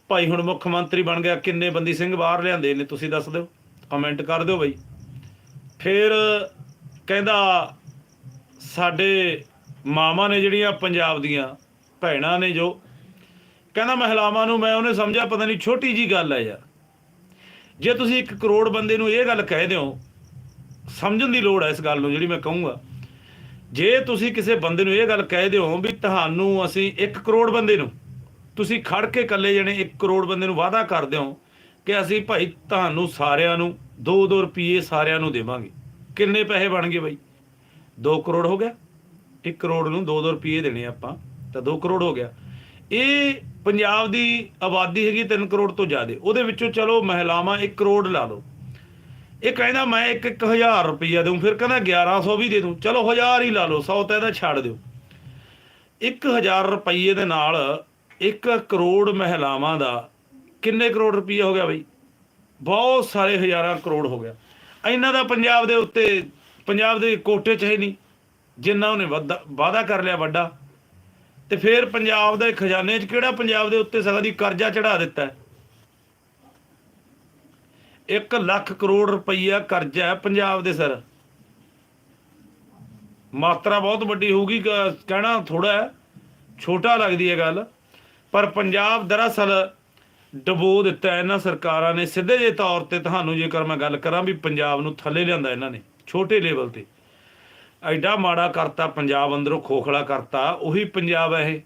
ਭਾਈ ਹੁਣ ਮੁੱਖ ਮੰਤਰੀ ਬਣ ਗਿਆ, ਕਿੰਨੇ ਬੰਦੀ ਸਿੰਘ ਬਾਹਰ ਲਿਆਂਦੇ ਨੇ, ਤੁਸੀਂ ਦੱਸ ਦਿਓ ਕਮੈਂਟ ਕਰ ਦਿਓ ਬਈ। ਫਿਰ ਕਹਿੰਦਾ, ਸਾਡੇ ਮਾਵਾਂ ਨੇ ਜਿਹੜੀਆਂ ਪੰਜਾਬ ਦੀਆਂ ਭੈਣਾਂ ਨੇ ਜੋ, ਕਹਿੰਦਾ ਮਹਿਲਾਵਾਂ ਨੂੰ ਮੈਂ ਉਹਨੇ ਸਮਝਿਆ, ਪਤਾ ਨਹੀਂ ਛੋਟੀ ਜੀ ਗੱਲ ਹੈ ਯਾਰ। ਜੇ ਤੁਸੀਂ 1 ਕਰੋੜ ਬੰਦੇ ਨੂੰ ਇਹ ਗੱਲ ਕਹਿ ਦਿਓ, ਸਮਝਣ ਦੀ ਲੋੜ ਹੈ ਇਸ ਗੱਲ ਨੂੰ, ਜਿਹੜੀ ਮੈਂ ਕਹੂੰਗਾ। ਜੇ ਤੁਸੀਂ ਕਿਸੇ ਬੰਦੇ ਨੂੰ ਇਹ ਗੱਲ ਕਹਿ ਦਿਓ ਵੀ ਤੁਹਾਨੂੰ ਅਸੀਂ 1 ਕਰੋੜ ਬੰਦੇ ਨੂੰ, ਤੁਸੀਂ ਖੜ ਕੇ ਇਕੱਲੇ ਜਣੇ 1 ਕਰੋੜ ਬੰਦੇ ਨੂੰ ਵਾਅਦਾ ਕਰ ਦਿਓ ਕਿ ਅਸੀਂ ਭਾਈ ਤੁਹਾਨੂੰ ਸਾਰਿਆਂ ਨੂੰ 2-2 ਰੁਪਏ ਸਾਰਿਆਂ ਨੂੰ ਦੇਵਾਂਗੇ। ਕਿੰਨੇ ਪੈਸੇ ਬਣ ਗਏ ਬਾਈ? 2 ਕਰੋੜ ਹੋ ਗਿਆ। 1 ਕਰੋੜ ਨੂੰ 2-2 ਰੁਪਏ ਦੇਣੇ ਆਪਾਂ, ਤਾਂ 2 ਕਰੋੜ ਹੋ ਗਿਆ। ਇਹ ਪੰਜਾਬ ਦੀ ਆਬਾਦੀ ਹੈਗੀ 3 ਕਰੋੜ ਤੋਂ ਜ਼ਿਆਦਾ। ਉਹਦੇ ਵਿੱਚੋਂ ਚਲੋ ਮਹਿਲਾਵਾਂ 1 ਕਰੋੜ ਲਾ ਲਓ। ਇਹ ਕਹਿੰਦਾ ਮੈਂ 1 1000 ਰੁਪਈਆ ਦਊਂ, ਫਿਰ ਕਹਿੰਦਾ 1100 ਵੀ ਦੇ ਦੂੰ। ਚਲੋ 1000 ਹੀ ਲਾ ਲਓ 100 ਤਾਂ ਇਹਦਾ ਛੱਡ ਦਿਓ। 1000 ਰੁਪਈਏ ਦੇ ਨਾਲ 1 ਕਰੋੜ ਮਹਿਲਾਵਾਂ ਦਾ ਕਿੰਨੇ ਕਰੋੜ ਰੁਪਈਆ ਹੋ ਗਿਆ ਬਈ? ਬਹੁਤ ਸਾਰੇ ਹਜ਼ਾਰਾਂ ਕਰੋੜ ਹੋ ਗਿਆ। ਇਹਨਾਂ ਦਾ ਪੰਜਾਬ ਦੇ ਉੱਤੇ, ਪੰਜਾਬ ਦੇ ਕੋਟੇ ਚ ਹੈ ਨਹੀਂ। ਜਿੰਨਾ ਉਹਨੇ ਵਾਧਾ ਵਾਅਦਾ ਕਰ ਲਿਆ ਵੱਡਾ। ਤੇ ਫਿਰ ਪੰਜਾਬ ਦੇ ਖਜ਼ਾਨੇ 'ਚ ਕਿਹੜਾ ਪੰਜਾਬ ਦੇ ਉੱਤੇ ਸਗਾ ਕਰਜ਼ਾ ਚੜਾ ਦਿੱਤਾ? ਹੈ 1 ਲੱਖ ਕਰੋੜ ਰੁਪਈਆ ਕਰਜ਼ਾ ਹੈ ਪੰਜਾਬ ਦੇ ਸਿਰ। ਮਾਤਰਾ ਬਹੁਤ ਵੱਡੀ ਹੋਊਗੀ ਕਹਿਣਾ ਥੋੜਾ ਛੋਟਾ ਲੱਗਦੀ ਹੈ ਗੱਲ, ਪਰ ਪੰਜਾਬ ਦਰਅਸਲ ਡਬੋ ਦਿੱਤਾ ਇਹਨਾਂ ਸਰਕਾਰਾਂ ਨੇ। ਸਿੱਧੇ ਜੇ ਤੌਰ ਤੇ ਤੁਹਾਨੂੰ ਜੇਕਰ ਮੈਂ ਗੱਲ ਕਰਾਂ ਵੀ ਪੰਜਾਬ ਨੂੰ ਥੱਲੇ ਲਿਆਂਦਾ ਇਹਨਾਂ ਨੇ, ਛੋਟੇ ਲੈਵਲ ਤੇ। ਐਡਾ ਮਾੜਾ ਕਰਤਾ ਪੰਜਾਬ ਅੰਦਰੋਂ, ਖੋਖਲਾ ਕਰਤਾ, ਉਹੀ ਪੰਜਾਬ ਹੈ ਇਹ।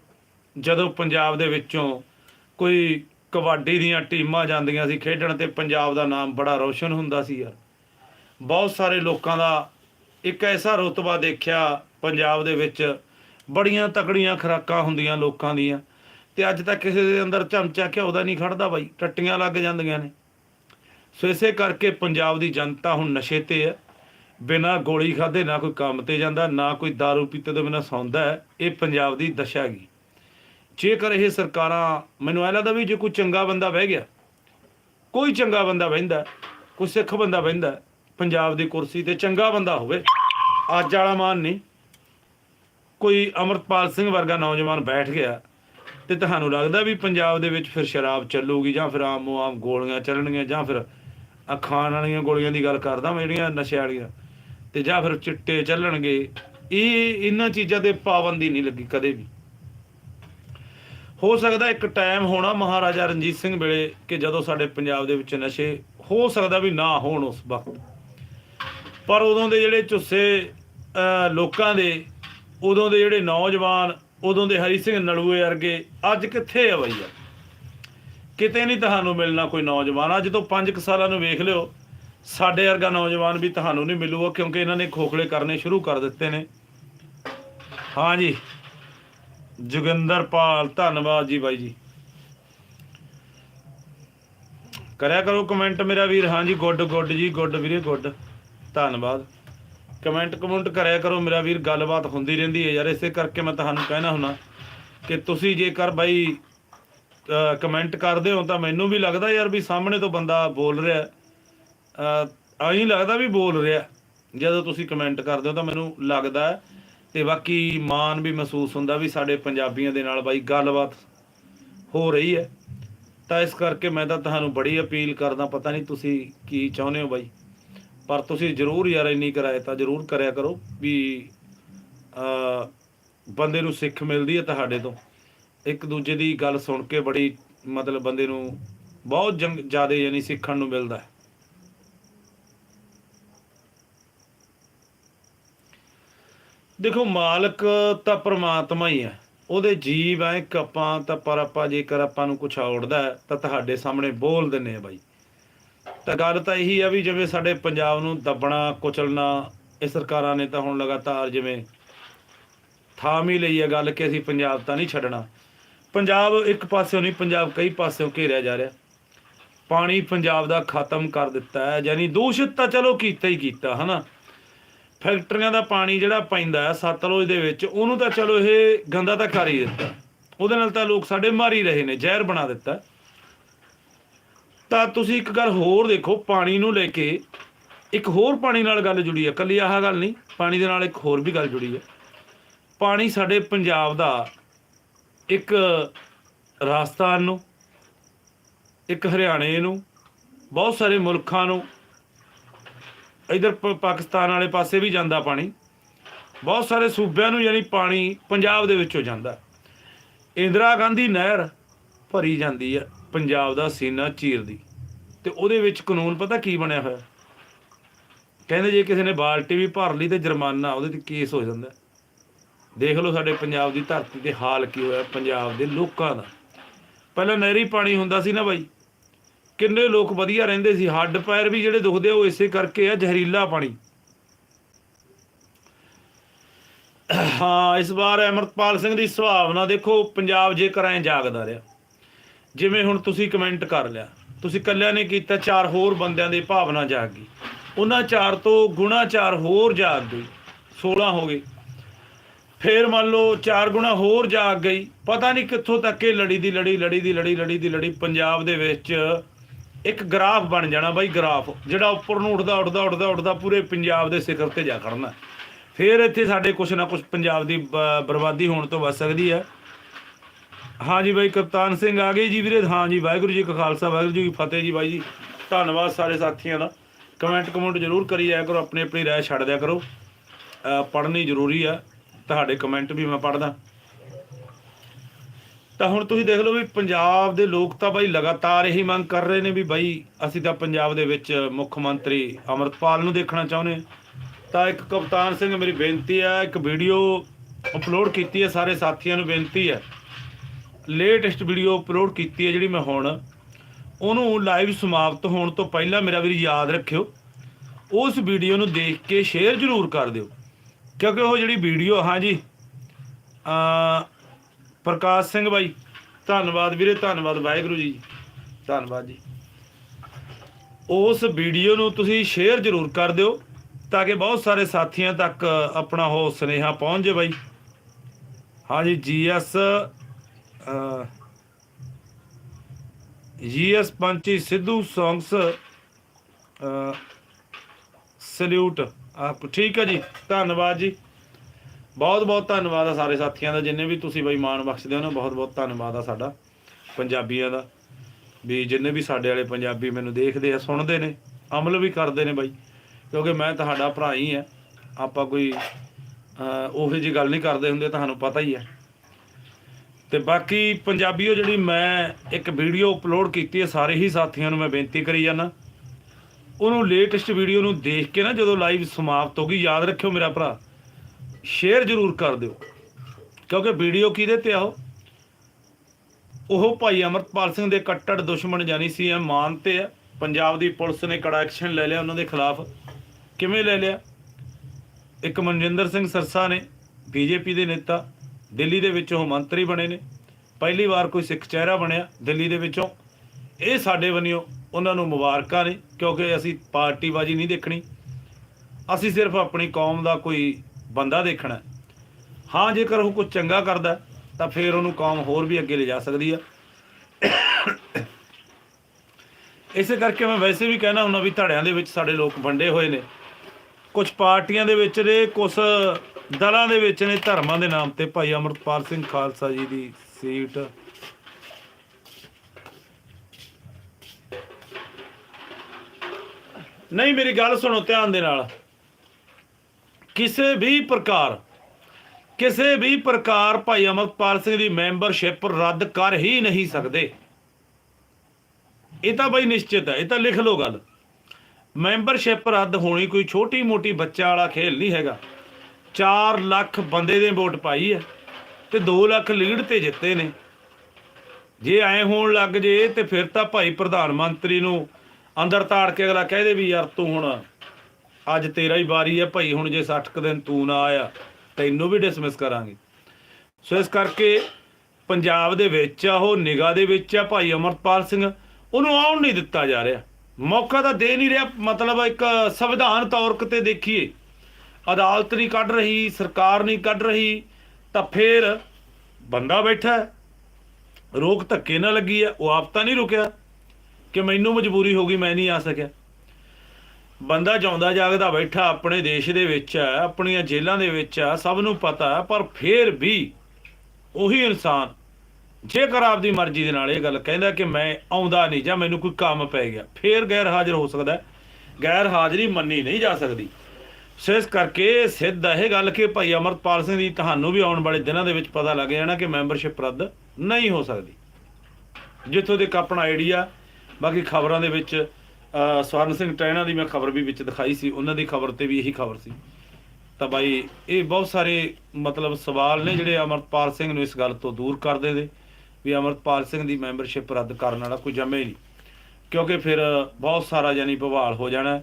ਜਦੋਂ ਪੰਜਾਬ ਦੇ ਵਿੱਚੋਂ ਕੋਈ ਕਬੱਡੀ ਦੀਆਂ ਟੀਮਾਂ ਜਾਂਦੀਆਂ ਸੀ, ਖੇਡਣ ਤੇ ਪੰਜਾਬ ਦਾ ਨਾਮ ਬੜਾ ਰੋਸ਼ਨ ਹੁੰਦਾ ਸੀ ਯਾਰ। ਬਹੁਤ ਸਾਰੇ ਲੋਕਾਂ ਦਾ ਇੱਕ ਐਸਾ ਰੁਤਬਾ ਦੇਖਿਆ ਪੰਜਾਬ ਦੇ ਵਿੱਚ, ਬੜੀਆਂ ਤਕੜੀਆਂ ਖਰਾਕਾਂ ਹੁੰਦੀਆਂ ਲੋਕਾਂ ਦੀਆਂ, ਤੇ ਅੱਜ ਤੱਕ ਕਿਸੇ ਦੇ ਅੰਦਰ ਚਮਚਾ ਘਿਓ ਦਾ ਨਹੀਂ ਖੜਦਾ ਬਾਈ, ਟੱਟੀਆਂ ਲੱਗ ਜਾਂਦੀਆਂ ਨੇ। ਸੋ ਇਸੇ ਕਰਕੇ ਪੰਜਾਬ ਦੀ ਜਨਤਾ ਹੁਣ ਨਸ਼ੇ ਤੇ ਹੈ। ਬਿਨਾ ਗੋਲੀ ਖਾਦੇ ਨਾ ਕੋਈ ਕੰਮ ਤੇ ਜਾਂਦਾ, ਨਾ ਕੋਈ दारू ਪੀਤੇ ਤੋਂ ਬਿਨਾ ਸੌਂਦਾ ਹੈ, ਇਹ ਪੰਜਾਬ ਦੀ ਦਸ਼ਾ ਹੈਗੀ। ਜੇਕਰ ਇਹ ਸਰਕਾਰਾਂ, ਮੈਨੂੰ ਐ ਲੱਗਦਾ ਵੀ ਜੇ ਕੋਈ ਚੰਗਾ ਬੰਦਾ ਬਹਿ ਗਿਆ, ਕੋਈ ਚੰਗਾ ਬੰਦਾ ਬਹਿੰਦਾ, ਕੋਈ ਸਿੱਖ ਬੰਦਾ ਬਹਿੰਦਾ, ਪੰਜਾਬ ਦੀ ਕੁਰਸੀ ਤੇ ਚੰਗਾ ਬੰਦਾ ਹੋਵੇ, ਅੱਜ ਵਾਲਾ ਮਾਨ ਨਹੀਂ। ਕੋਈ ਅਮਰਪਾਲ ਸਿੰਘ ਵਰਗਾ ਨੌਜਵਾਨ ਬੈਠ ਗਿਆ ਤੇ ਤੁਹਾਨੂੰ ਲੱਗਦਾ ਵੀ ਪੰਜਾਬ ਦੇ ਵਿੱਚ ਫਿਰ ਸ਼ਰਾਬ ਚੱਲੂਗੀ ਜਾਂ ਫਿਰ ਆਮ ਆਮ ਗੋਲੀਆਂ ਚੱਲਣਗੀਆਂ ਜਾਂ ਫਿਰ ਆਹ ਖਾਣ ਵਾਲੀਆਂ ਗੋਲੀਆਂ ਦੀ ਗੱਲ ਕਰਦਾ ਮੈਂ ਜਿਹੜੀਆਂ ਨਸ਼ੇ ਵਾਲੀਆਂ, ਤੇ ਜਾਂ ਫਿਰ ਚਿੱਟੇ ਚੱਲਣਗੇ, ਇਹ ਇਹਨਾਂ ਚੀਜ਼ਾਂ ਤੇ ਪਾਬੰਦੀ ਨਹੀਂ ਲੱਗੀ ਕਦੇ ਵੀ। ਹੋ ਸਕਦਾ ਇੱਕ ਟਾਈਮ ਹੋਣਾ ਮਹਾਰਾਜਾ ਰਣਜੀਤ ਸਿੰਘ ਵੇਲੇ ਕਿ ਜਦੋਂ ਸਾਡੇ ਪੰਜਾਬ ਦੇ ਵਿੱਚ ਨਸ਼ੇ ਹੋ ਸਕਦਾ ਵੀ ਨਾ ਹੋਣ ਉਸ ਵਕਤ। ਪਰ ਉਦੋਂ ਦੇ ਜਿਹੜੇ ਝੁੱਸੇ ਲੋਕਾਂ ਦੇ, ਉਦੋਂ ਦੇ ਜਿਹੜੇ ਨੌਜਵਾਨ, ਉਦੋਂ ਦੇ ਹਰੀ ਸਿੰਘ ਨਲੂਏ ਵਰਗੇ, ਅੱਜ ਕਿੱਥੇ ਆ ਬਈ ਯਾਰ ਕਿਤੇ ਨਹੀਂ ਤੁਹਾਨੂੰ ਮਿਲਣਾ ਕੋਈ ਨੌਜਵਾਨ। ਅੱਜ ਤੋਂ 5 ਸਾਲਾਂ ਨੂੰ ਵੇਖ ਲਿਓ, ਸਾਡੇ ਵਰਗਾ ਨੌਜਵਾਨ ਵੀ ਤੁਹਾਨੂੰ ਨਹੀਂ ਮਿਲੂਗਾ ਕਿਉਂਕਿ ਇਹਨਾਂ ਨੇ ਖੋਖਲੇ ਕਰਨੇ ਸ਼ੁਰੂ ਕਰ ਦਿੱਤੇ ਨੇ। ਹਾਂਜੀ ਜੀ ਜੋਗਿੰਦਰ ਪਾਲ ਧੰਨਵਾਦ ਜੀ ਬਾਈ ਜੀ। ਕਰਿਆ ਕਰੋ ਕਮੈਂਟ ਮੇਰਾ ਵੀਰ। ਹਾਂ ਗੁੱਡ ਗੁੱਡ ਜੀ, ਗੁੱਡ ਵੀਰੇ, ਗੁੱਡ। ਧੰਨਵਾਦ। ਕਮੈਂਟ ਕਮੈਂਟ ਕਰਿਆ ਕਰੋ ਮੇਰਾ ਵੀਰ, ਗੱਲਬਾਤ ਹੁੰਦੀ ਰਹਿੰਦੀ ਹੈ ਯਾਰ, ਇਸੇ ਕਰਕੇ ਮੈਂ ਤੁਹਾਨੂੰ ਕਹਿਣਾ ਹੁੰਨਾ ਕਿ ਤੁਸੀਂ ਜੇਕਰ ਬਾਈ ਕਮੈਂਟ ਕਰਦੇ ਹੋ ਤਾਂ ਮੈਨੂੰ ਵੀ ਲੱਗਦਾ ਯਾਰ ਵੀ ਸਾਹਮਣੇ ਤੋਂ ਬੰਦਾ ਬੋਲ ਰਿਹਾ ਅਹ ਲੱਗਦਾ ਵੀ ਬੋਲ ਰਿਹਾ ਜਦੋਂ ਤੁਸੀਂ ਕਮੈਂਟ ਕਰਦੇ ਹੋ ਤਾਂ ਮੈਨੂੰ ਲੱਗਦਾ ਤੇ ਬਾਕੀ ਮਾਣ ਵੀ ਮਹਿਸੂਸ ਹੁੰਦਾ ਵੀ ਸਾਡੇ ਪੰਜਾਬੀਆਂ ਦੇ ਨਾਲ ਬਾਈ ਗੱਲਬਾਤ ਹੋ ਰਹੀ ਹੈ। ਤਾਂ ਇਸ ਕਰਕੇ ਮੈਂ ਤਾਂ ਤੁਹਾਨੂੰ ਬੜੀ ਅਪੀਲ ਕਰਦਾ, ਪਤਾ ਨਹੀਂ ਤੁਸੀਂ ਕੀ ਚਾਹੁੰਦੇ ਹੋ ਬਾਈ। ਪਰ ਤੁਸੀਂ ਜ਼ਰੂਰ ਯਾਰ ਇੰਨੀ ਕਰਾਏ ਤਾਂ ਜ਼ਰੂਰ ਕਰਿਆ ਕਰੋ ਵੀ, ਅ, ਬੰਦੇ ਨੂੰ ਸਿੱਖ ਮਿਲਦੀ ਹੈ ਤੁਹਾਡੇ ਤੋਂ। ਇੱਕ ਦੂਜੇ ਦੀ ਗੱਲ ਸੁਣ ਕੇ ਬੜੀ ਮਤਲਬ ਬੰਦੇ ਨੂੰ ਬਹੁਤ ਜੰਗ, ਜ਼ਿਆਦਾ ਯਾਨੀ ਸਿੱਖਣ ਨੂੰ ਮਿਲਦਾ ਹੈ। ਦੇਖੋ ਮਾਲਕ ਤਾਂ ਪਰਮਾਤਮਾ ਹੀ ਹੈ। ਉਹਦੇ ਜੀਵ ਐ ਇੱਕ ਆਪਾਂ ਤਾਂ ਪਰ ਆਪਾਂ ਜੇਕਰ ਆਪਾਂ ਨੂੰ ਕੁਛ ਔੜਦਾ ਤਾਂ ਤੁਹਾਡੇ ਸਾਹਮਣੇ ਬੋਲ ਦਿੰਨੇ ਆ ਬਾਈ। ਤਾਂ ਗੱਲ ਤਾਂ ਇਹੀ ਆ ਵੀ ਜਿਵੇਂ ਸਾਡੇ ਪੰਜਾਬ ਨੂੰ ਦੱਬਣਾ, ਕੁਚਲਣਾ, ਇਹ ਸਰਕਾਰਾਂ ਨੇ ਤਾਂ ਹੁਣ ਲਗਾਤਾਰ ਜਿਵੇਂ ਥਾਮ ਹੀ ਲਈ ਹੈ ਗੱਲ ਕਿ ਅਸੀਂ ਪੰਜਾਬ ਤਾਂ ਨਹੀਂ ਛੱਡਣਾ। ਪੰਜਾਬ ਇੱਕ ਪਾਸਿਓਂ ਨਹੀਂ, ਪੰਜਾਬ ਕਈ ਪਾਸਿਓਂ ਘੇਰਿਆ ਜਾ ਰਿਹਾ। ਪਾਣੀ ਪੰਜਾਬ ਦਾ ਖਤਮ ਕਰ ਦਿੱਤਾ ਹੈ, ਯਾਨੀ ਦੂਸ਼ਿਤ ਤਾਂ ਚਲੋ ਕੀਤਾ ਹੀ ਕੀਤਾ, ਹਨਾ? ਫੈਕਟਰੀਆਂ ਦਾ ਪਾਣੀ ਜਿਹੜਾ ਪੈਂਦਾ ਹੈ ਸਤਲੁਜ ਦੇ ਵਿੱਚ, ਉਹਨੂੰ ਤਾਂ ਚਲੋ ਇਹ ਗੰਦਾ ਤਾਂ ਕਰ ਹੀ ਦਿੱਤਾ। ਉਹਦੇ ਨਾਲ ਤਾਂ ਲੋਕ ਸਾਡੇ ਮਰ ਹੀ ਰਹੇ ਨੇ, ਜ਼ਹਿਰ ਬਣਾ ਦਿੱਤਾ। ਤਾਂ ਤੁਸੀਂ ਇੱਕ ਗੱਲ ਹੋਰ ਦੇਖੋ, ਪਾਣੀ ਨੂੰ ਲੈ ਕੇ ਇੱਕ ਹੋਰ ਪਾਣੀ ਨਾਲ ਗੱਲ ਜੁੜੀ ਹੈ ਕੱਲੀ ਆਹ ਗੱਲ ਨਹੀਂ, ਪਾਣੀ ਦੇ ਨਾਲ ਇੱਕ ਹੋਰ ਵੀ ਗੱਲ ਜੁੜੀ ਹੈ। ਪਾਣੀ ਸਾਡੇ ਪੰਜਾਬ ਦਾ ਇੱਕ ਰਾਜਸਥਾਨ ਨੂੰ, ਇੱਕ ਹਰਿਆਣੇ ਨੂੰ, ਬਹੁਤ ਸਾਰੇ ਮੁਲਕਾਂ ਨੂੰ ਇਧਰ ਪਾਕਿਸਤਾਨ ਵਾਲੇ ਪਾਸੇ ਵੀ ਜਾਂਦਾ ਪਾਣੀ। ਬਹੁਤ ਸਾਰੇ ਸੂਬਿਆਂ ਨੂੰ ਯਾਨੀ ਪਾਣੀ ਪੰਜਾਬ ਦੇ ਵਿੱਚੋਂ ਜਾਂਦਾ। ਇੰਦਰਾ ਗਾਂਧੀ ਨਹਿਰ ਭਰੀ ਜਾਂਦੀ ਹੈ ਪੰਜਾਬ ਦਾ ਸੀਨਾ ਚੀਰਦੀ ਤੇ ਉਹਦੇ ਵਿੱਚ ਕਾਨੂੰਨ ਪਤਾ ਕੀ ਬਣਿਆ ਹੋਇਆ? ਕਹਿੰਦੇ ਜੇ ਕਿਸੇ ਨੇ ਬਾਲਟੀ ਵੀ ਭਰ ਲਈ ਤੇ ਜੁਰਮਾਨਾ, ਉਹਦੇ ਤੇ ਕੇਸ ਹੋ ਜਾਂਦਾ। ਦੇਖ ਲਓ ਸਾਡੇ ਪੰਜਾਬ ਦੀ ਧਰਤੀ ਤੇ ਹਾਲ ਕੀ ਹੋਇਆ, ਪੰਜਾਬ ਦੇ ਲੋਕਾਂ ਦਾ। ਪਹਿਲਾਂ ਨਹਿਰੀ ਪਾਣੀ ਹੁੰਦਾ ਸੀ ਨਾ ਬਾਈ ਕਿੰਨੇ ਲੋਕ ਵਧੀਆ ਰਹਿੰਦੇ ਸੀ, ਹੱਡ ਪੈਰ ਵੀ ਜਿਹੜੇ ਦੁਖਦੇ ਉਹ ਇਸੇ ਕਰਕੇ ਆ, ਜ਼ਹਿਰੀਲਾ ਪਾਣੀ। ਹਾਂ, ਇਸ ਵਾਰ ਅਮਰਪਾਲ ਸਿੰਘ ਦੀ ਸੁਭਾਵਨਾ ਦੇਖੋ, ਪੰਜਾਬ ਜੇਕਰ ਐ ਜਾਗਦਾ ਰਿਹਾ। ਜਿਵੇਂ ਹੁਣ ਤੁਸੀਂ ਕਮੈਂਟ ਕਰ ਲਿਆ, ਤੁਸੀਂ ਕੱਲਿਆਂ ਨੇ ਕੀਤਾ, ਚਾਰ ਹੋਰ ਬੰਦਿਆਂ ਦੀ ਭਾਵਨਾ ਜਾਗ ਗਈ। ਉਹਨਾਂ ਚਾਰ ਤੋਂ ਗੁਣਾ ਚਾਰ ਹੋਰ ਜਾਗ ਗਈ 16 ਹੋ ਗਏ। ਫੇਰ ਮੰਨ ਲਓ ਚਾਰ ਗੁਣਾ ਹੋਰ ਜਾਗ ਗਈ, ਪਤਾ ਨਹੀਂ ਕਿੱਥੋਂ ਤੱਕ ਇਹ ਲੜੀ ਦੀ ਲੜੀ ਲੜੀ ਦੀ ਲੜੀ ਲੜੀ ਦੀ ਲੜੀ ਪੰਜਾਬ ਦੇ ਵਿੱਚ ਇੱਕ ਗ੍ਰਾਫ ਬਣ ਜਾਣਾ ਬਾਈ ਗ੍ਰਾਫ, ਜਿਹੜਾ ਉੱਪਰ ਨੂੰ ਉੱਠਦਾ ਉੱਠਦਾ ਉੱਠਦਾ ਉੱਠਦਾ ਪੂਰੇ ਪੰਜਾਬ ਦੇ ਸਿਖਰ ਤੇ ਜਾ ਖੜਨਾ। ਫਿਰ ਇੱਥੇ ਸਾਡੇ ਕੁਛ ਨਾ ਕੁਛ ਪੰਜਾਬ ਦੀ ਬ- ਬਰਬਾਦੀ ਹੋਣ ਤੋਂ ਬਚ ਸਕਦੀ ਹੈ ਹਾਂਜੀ ਬਾਈ ਕਪਤਾਨ ਸਿੰਘ ਆ ਗਏ ਜੀ ਵੀਰੇ। ਹਾਂ ਜੀ, ਵਾਹਿਗੁਰੂ ਜੀ ਕਾ ਖਾਲਸਾ, ਵਾਹਿਗੁਰੂ ਜੀ ਕੀ ਫਤਿਹ ਜੀ ਬਾਈ ਜੀ। ਧੰਨਵਾਦ ਸਾਰੇ ਸਾਥੀਆਂ ਦਾ। ਕਮੈਂਟ ਕਮੈਂਟ ਜ਼ਰੂਰ ਕਰੀ ਜਾਇਆ ਕਰੋ ਆਪਣੀ ਆਪਣੀ ਰਾਏ ਛੱਡ ਦਿਆ ਕਰੋ। ਪੜ੍ਹਨੀ ਜ਼ਰੂਰੀ ਆ। ਤੁਹਾਡੇ ਕਮੈਂਟ ਵੀ ਮੈਂ ਪੜ੍ਹਦਾ। ਤਾਂ ਹੁਣ ਤੁਸੀਂ ਦੇਖ ਲਓ ਵੀ ਪੰਜਾਬ ਦੇ ਲੋਕ ਤਾਂ ਬਾਈ ਲਗਾਤਾਰ ਇਹੀ ਮੰਗ ਕਰ ਰਹੇ ਨੇ ਵੀ ਬਾਈ ਅਸੀਂ ਤਾਂ ਪੰਜਾਬ ਦੇ ਵਿੱਚ ਮੁੱਖ ਮੰਤਰੀ ਅਮਰਤਪਾਲ ਨੂੰ ਦੇਖਣਾ ਚਾਹੁੰਦੇ ਹਾਂ। ਤਾਂ ਇੱਕ ਕਪਤਾਨ ਸਿੰਘ ਮੇਰੀ ਬੇਨਤੀ ਹੈ, ਇੱਕ ਵੀਡੀਓ ਅਪਲੋਡ ਕੀਤੀ ਹੈ, ਸਾਰੇ ਸਾਥੀਆਂ ਨੂੰ ਬੇਨਤੀ ਹੈ। ਲੇਟੈਸਟ ਵੀਡੀਓ ਅਪਲੋਡ ਕੀਤੀ ਹੈ ਜਿਹੜੀ ਮੈਂ ਹੁਣ, ਉਹਨੂੰ ਲਾਈਵ ਸਮਾਪਤ ਹੋਣ ਤੋਂ ਪਹਿਲਾਂ ਮੇਰਾ ਵੀਰ ਯਾਦ ਰੱਖਿਓ। ਉਸ ਵੀਡੀਓ ਨੂੰ ਦੇਖ ਕੇ ਸ਼ੇਅਰ ਜ਼ਰੂਰ ਕਰ ਦਿਓ। ਕਿਉਂਕਿ ਉਹ ਜਿਹੜੀ ਵੀਡੀਓ, ਹਾਂਜੀ ਅ ਪ੍ਰਕਾਸ਼ ਸਿੰਘ ਬਾਈ, ਧੰਨਵਾਦ ਵੀਰੇ, ਧੰਨਵਾਦ ਵਾਹਿਗੁਰੂ ਜੀ। ਧੰਨਵਾਦ ਜੀ। ਉਸ ਵੀਡੀਓ ਨੂੰ ਤੁਸੀਂ ਸ਼ੇਅਰ ਜ਼ਰੂਰ ਕਰ ਦਿਓ, ਤਾਂ ਕਿ ਬਹੁਤ ਸਾਰੇ ਸਾਥੀਆਂ ਤੱਕ ਆਪਣਾ ਉਹ ਸੁਨੇਹਾ ਪਹੁੰਚ ਜਾਵੇ ਬਾਈ। ਹਾਂਜੀ G S G S Panchi Sidhu songs salute. ਆਪ ਠੀਕ ਹੈ ਜੀ, ਧੰਨਵਾਦ ਜੀ। ਬਹੁਤ ਬਹੁਤ ਧੰਨਵਾਦ ਆ ਸਾਰੇ ਸਾਥੀਆਂ ਦਾ ਜਿੰਨੇ ਵੀ ਤੁਸੀਂ ਬਈ ਮਾਣ ਬਖਸ਼ਦੇ ਹੋ ਨਾ ਬਹੁਤ ਬਹੁਤ ਧੰਨਵਾਦ ਆ ਸਾਡਾ ਪੰਜਾਬੀਆਂ ਦਾ। ਵੀ ਜਿੰਨੇ ਵੀ ਸਾਡੇ ਵਾਲੇ ਪੰਜਾਬੀ ਮੈਨੂੰ ਦੇਖਦੇ ਆ ਸੁਣਦੇ ਨੇ ਅਮਲ ਵੀ ਕਰਦੇ ਨੇ ਬਾਈ। ਕਿਉਂਕਿ ਮੈਂ ਤੁਹਾਡਾ ਭਰਾ ਹੀ ਆ। ਆਪਾਂ ਕੋਈ ਅਹ, ਉਹੋ ਜਿਹੀ ਗੱਲ ਨਹੀਂ ਕਰਦੇ ਹੁੰਦੇ ਤੁਹਾਨੂੰ ਪਤਾ ਹੀ ਹੈ ਤੇ ਬਾਕੀ ਪੰਜਾਬੀਓ ਜਿਹੜੀ ਮੈਂ ਇੱਕ ਵੀਡੀਓ ਅਪਲੋਡ ਕੀਤੀ ਹੈ ਸਾਰੇ ਹੀ ਸਾਥੀਆਂ ਨੂੰ ਮੈਂ ਬੇਨਤੀ ਕਰੀ ਜਾਂਦਾ। ਉਹਨੂੰ ਲੇਟੈਸਟ ਵੀਡੀਓ ਨੂੰ ਦੇਖ ਕੇ ਨਾ ਜਦੋਂ ਲਾਈਵ ਸਮਾਪਤ ਹੋ ਗਈ ਯਾਦ ਰੱਖਿਓ ਮੇਰਾ ਭਰਾ। ਸ਼ੇਅਰ ਜ਼ਰੂਰ ਕਰ ਦਿਓ। ਕਿਉਂਕਿ ਵੀਡੀਓ ਕਿਹਦੇ ਤੇ ਆਓ ਉਹ? ਭਾਈ ਅਮਰਪਾਲ ਸਿੰਘ ਦੇ ਕੱਟੜ ਦੁਸ਼ਮਣ ਜਾਨੀ ਸੀ ਐ ਮਾਨ ਤੇ ਆ। ਪੰਜਾਬ ਦੀ ਪੁਲਿਸ ਨੇ ਕੜਾ ਐਕਸ਼ਨ ਲੈ ਲਿਆ ਉਹਨਾਂ ਦੇ ਖਿਲਾਫ। ਕਿਵੇਂ ਲੈ ਲਿਆ? ਇੱਕ ਮਨਜਿੰਦਰ ਸਿੰਘ ਸਰਸਾ ਨੇ, ਬੀਜੇਪੀ ਦੇ ਨੇਤਾ, ਦਿੱਲੀ ਦੇ ਵਿੱਚ ਉਹ ਮੰਤਰੀ ਬਣੇ ਨੇ। ਪਹਿਲੀ ਵਾਰ ਕੋਈ ਸਿੱਖ ਚਿਹਰਾ ਬਣਿਆ ਦਿੱਲੀ ਦੇ ਵਿੱਚੋਂ। ਇਹ ਸਾਡੇ ਵੰਨਿਓ ਉਹਨਾਂ ਨੂੰ ਮੁਬਾਰਕਾਂ ਨੇ, ਕਿਉਂਕਿ ਅਸੀਂ ਪਾਰਟੀਬਾਜ਼ੀ ਨਹੀਂ ਦੇਖਣੀ। ਅਸੀਂ ਸਿਰਫ ਆਪਣੀ ਕੌਮ ਦਾ ਕੋਈ ਬੰਦਾ ਦੇਖਣਾ। ਹਾਂ, ਜੇਕਰ ਉਹ ਕੁਝ ਚੰਗਾ ਕਰਦਾ, ਤਾਂ ਫਿਰ ਉਹਨੂੰ ਕੌਮ ਹੋਰ ਵੀ ਅੱਗੇ ਲੈ ਜਾ ਸਕਦੀ ਆ। ਇਸੇ ਕਰਕੇ ਮੈਂ ਵੈਸੇ ਵੀ ਕਹਿਣਾ ਹੁੰਦਾ ਵੀ ਧੜਿਆਂ ਦੇ ਵਿੱਚ ਸਾਡੇ ਲੋਕ ਵੰਡੇ ਹੋਏ ਨੇ। ਕੁਝ ਪਾਰਟੀਆਂ ਦੇ ਵਿੱਚ ਨੇ ਕੁਝ ਦਲਾਂ ਦੇ ਵਿੱਚ ਨੇ, ਧਰਮਾਂ ਦੇ ਨਾਮ ਤੇ। ਭਾਈ ਅਮਰਪਾਲ ਸਿੰਘ ਖਾਲਸਾ ਜੀ ਦੀ ਸੀਟ। ਨਹੀਂ, ਮੇਰੀ ਗੱਲ ਸੁਣੋ ਧਿਆਨ ਦੇ ਨਾਲ। ਕਿਸੇ ਵੀ ਪ੍ਰਕਾਰ, ਕਿਸੇ ਵੀ ਪ੍ਰਕਾਰ ਭਾਈ ਅਮਰਪਾਲ ਸਿੰਘ ਦੀ ਮੈਂਬਰਸ਼ਿਪ ਰੱਦ ਕਰ ਹੀ ਨਹੀਂ ਸਕਦੇ। ਇਹ ਤਾਂ ਬਈ ਨਿਸ਼ਚਿਤ ਹੈ, ਇਹ ਤਾਂ ਲਿਖ ਲਓ ਗੱਲ। ਮੈਂਬਰਸ਼ਿਪ ਰੱਦ ਹੋਣੀ ਕੋਈ ਛੋਟੀ ਮੋਟੀ ਬੱਚਾ ਵਾਲਾ ਖੇਲ ਨਹੀਂ ਹੈਗਾ। 4 ਲੱਖ ਬੰਦੇ ਦੇ ਵੋਟ ਪਾਈ ਹੈ ਤੇ 2 ਲੱਖ ਲੀਡ ਤੇ ਜਿੱਤੇ ਨੇ। ਜੇ ਐ ਹੋਣ ਲੱਗ ਜੇ ਤੇ ਫਿਰ ਤਾਂ ਭਾਈ ਪ੍ਰਧਾਨ ਮੰਤਰੀ ਨੂੰ ਅੰਦਰ ਤਾੜ ਕੇ ਅਗਲਾ ਕਹਦੇ ਵੀ ਯਾਰ ਤੂੰ ਹੁਣ ਅੱਜ ਤੇਰਾ ਹੀ ਵਾਰੀ ਹੈ ਭਾਈ, ਹੁਣ ਜੇ 60 ਕੁ ਦਿਨ ਤੂੰ ਨਾ ਆਇਆ, ਤੈਨੂੰ ਵੀ ਡਿਸਮਿਸ ਕਰਾਂਗੇ। ਸੋ ਇਸ ਕਰਕੇ ਪੰਜਾਬ ਦੇ ਵਿੱਚ ਆ, ਉਹ ਨਿਗਾਹ ਦੇ ਵਿੱਚ ਆ ਭਾਈ ਅਮਰਪਾਲ ਸਿੰਘ, ਉਹਨੂੰ ਆਉਣ ਨਹੀਂ ਦਿੱਤਾ ਜਾ ਰਿਹਾ। ਮੌਕਾ ਤਾਂ ਦੇ ਨਹੀਂ ਰਿਹਾ, ਮਤਲਬ ਇੱਕ ਸੰਵਿਧਾਨ ਤੌਰ ਤੇ ਦੇਖੀਏ। ਅਦਾਲਤ ਨਹੀਂ ਕੱਢ ਰਹੀ, ਸਰਕਾਰ ਨਹੀਂ ਕੱਢ ਰਹੀ, ਤਾਂ ਫੇਰ ਬੰਦਾ ਬੈਠਾ ਰੋਕ ਧੱਕੇ ਨਾਲ ਲੱਗੀ ਆ ਉਹ ਆਪ ਤਾਂ ਨਹੀਂ ਰੁਕਿਆ ਕਿ ਮੈਨੂੰ ਮਜਬੂਰੀ ਹੋ ਗਈ, ਮੈਂ ਨਹੀਂ ਆ ਸਕਿਆ। ਬੰਦਾ ਜਾਉਂਦਾ ਜਾਗਦਾ ਬੈਠਾ ਆਪਣੇ ਦੇਸ਼ ਦੇ ਵਿੱਚ ਹੈ, ਆਪਣੀਆਂ ਜੇਲ੍ਹਾਂ ਦੇ ਵਿੱਚ ਆ ਸਭ ਨੂੰ ਪਤਾ ਹੈ, ਪਰ ਫੇਰ ਵੀ ਉਹੀ ਇਨਸਾਨ, ਜੇਕਰ ਆਪਦੀ ਮਰਜ਼ੀ ਦੇ ਨਾਲ ਇਹ ਗੱਲ ਕਹਿੰਦਾ ਕਿ ਮੈਂ ਆਉਂਦਾ ਨਹੀਂ ਜਾਂ ਮੈਨੂੰ ਕੋਈ ਕੰਮ ਪੈ ਗਿਆ, ਫੇਰ ਗੈਰ ਹਾਜ਼ਰ ਹੋ ਸਕਦਾ ਗੈਰ ਹਾਜ਼ਰੀ ਮੰਨੀ ਨਹੀਂ ਜਾ ਸਕਦੀ। ਸੋ ਇਸ ਕਰਕੇ ਸਿੱਧ ਇਹ ਗੱਲ ਕਿ ਭਾਈ ਅਮਰਪਾਲ ਸਿੰਘ ਦੀ ਤੁਹਾਨੂੰ ਵੀ ਆਉਣ ਵਾਲੇ ਦਿਨਾਂ ਦੇ ਵਿੱਚ ਪਤਾ ਲੱਗ ਜਾਣਾ ਕਿ ਮੈਂਬਰਸ਼ਿਪ ਰੱਦ ਨਹੀਂ ਹੋ ਸਕਦੀ। ਜਿੱਥੋਂ ਤੱਕ ਆਪਣਾ ਆਈਡੀਆ, ਬਾਕੀ ਖਬਰਾਂ ਦੇ ਵਿੱਚ ਸਵਰਨ ਸਿੰਘ ਟੈਣਾ ਦੀ ਮੈਂ ਖਬਰ ਵੀ ਵਿੱਚ ਦਿਖਾਈ ਸੀ, ਉਹਨਾਂ ਦੀ ਖਬਰ ਤੇ ਵੀ ਇਹੀ ਖਬਰ ਸੀ। ਤਾਂ ਬਾਈ, ਇਹ ਬਹੁਤ ਸਾਰੇ ਮਤਲਬ ਸਵਾਲ ਨੇ ਜਿਹੜੇ ਅਮਰਪਾਲ ਸਿੰਘ ਨੂੰ ਇਸ ਗੱਲ ਤੋਂ ਦੂਰ ਕਰਦੇ ਦੇ ਵੀ ਅਮਰਪਾਲ ਸਿੰਘ ਦੀ ਮੈਂਬਰਸ਼ਿਪ ਰੱਦ ਕਰਨ ਵਾਲਾ ਕੋਈ ਜੰਮੇ ਨਹੀਂ। ਕਿਉਂਕਿ ਫਿਰ ਬਹੁਤ ਸਾਰਾ ਯਾਨੀ ਬਵਾਲ ਹੋ ਜਾਣਾ,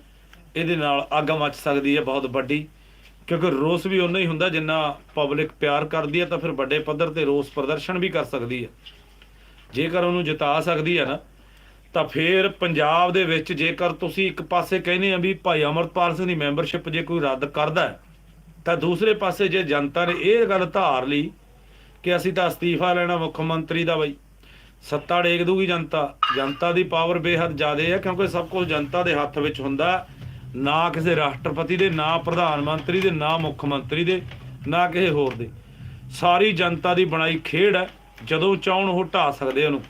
ਇਹਦੇ ਨਾਲ ਅੱਗ ਮੱਚ ਸਕਦੀ ਹੈ ਬਹੁਤ ਵੱਡੀ। ਕਿਉਂਕਿ ਰੋਸ ਵੀ ਉਨਾ ਹੀ ਹੁੰਦਾ, ਜਿੰਨਾ ਪਬਲਿਕ ਪਿਆਰ ਕਰਦੀ ਹੈ ਤਾਂ ਫਿਰ ਵੱਡੇ ਪੱਧਰ ਤੇ ਰੋਸ ਪ੍ਰਦਰਸ਼ਨ ਵੀ ਕਰ ਸਕਦੀ ਹੈ। ਜੇਕਰ ਉਹਨੂੰ ਜਿਤਾ ਸਕਦੀ ਹੈ ਨਾ ਤਾਂ ਫਿਰ ਪੰਜਾਬ ਦੇ ਵਿੱਚ ਜੇਕਰ ਤੁਸੀਂ ਇੱਕ ਪਾਸੇ ਕਹਿੰਦੇ ਆ ਵੀ ਭਾਈ ਅਮਰਪਾਲ ਸਿੰਘ ਦੀ ਮੈਂਬਰਸ਼ਿਪ ਜੇ ਕੋਈ ਰੱਦ ਕਰਦਾ ਤਾਂ ਦੂਸਰੇ ਪਾਸੇ ਜੇ ਜਨਤਾ ਨੇ ਇਹ ਗੱਲ ਧਾਰ ਲਈ ਕਿ ਅਸੀਂ ਤਾਂ ਅਸਤੀਫਾ ਲੈਣਾ ਮੁੱਖ ਮੰਤਰੀ ਦਾ ਬਈ, ਸੱਤਾ ਡੇਗ ਦੂਗੀ ਜਨਤਾ ਜਨਤਾ ਦੀ ਪਾਵਰ ਬੇਹੱਦ ਜ਼ਿਆਦਾ ਹੈ ਕਿਉਂਕਿ ਸਭ ਕੁਝ ਜਨਤਾ ਦੇ ਹੱਥ ਵਿੱਚ ਹੁੰਦਾ ਨਾ ਕਿਸੇ ਰਾਸ਼ਟਰਪਤੀ ਦੇ, ਨਾ ਪ੍ਰਧਾਨ ਮੰਤਰੀ ਦੇ, ਨਾ ਮੁੱਖ ਮੰਤਰੀ ਦੇ, ਨਾ ਕਿਸੇ ਹੋਰ ਦੇ। ਸਾਰੀ ਜਨਤਾ ਦੀ ਬਣਾਈ ਖੇਡ ਹੈ, ਜਦੋਂ ਚਾਹਣ ਉਹ ਢਾ ਸਕਦੇ ਉਹਨੂੰ।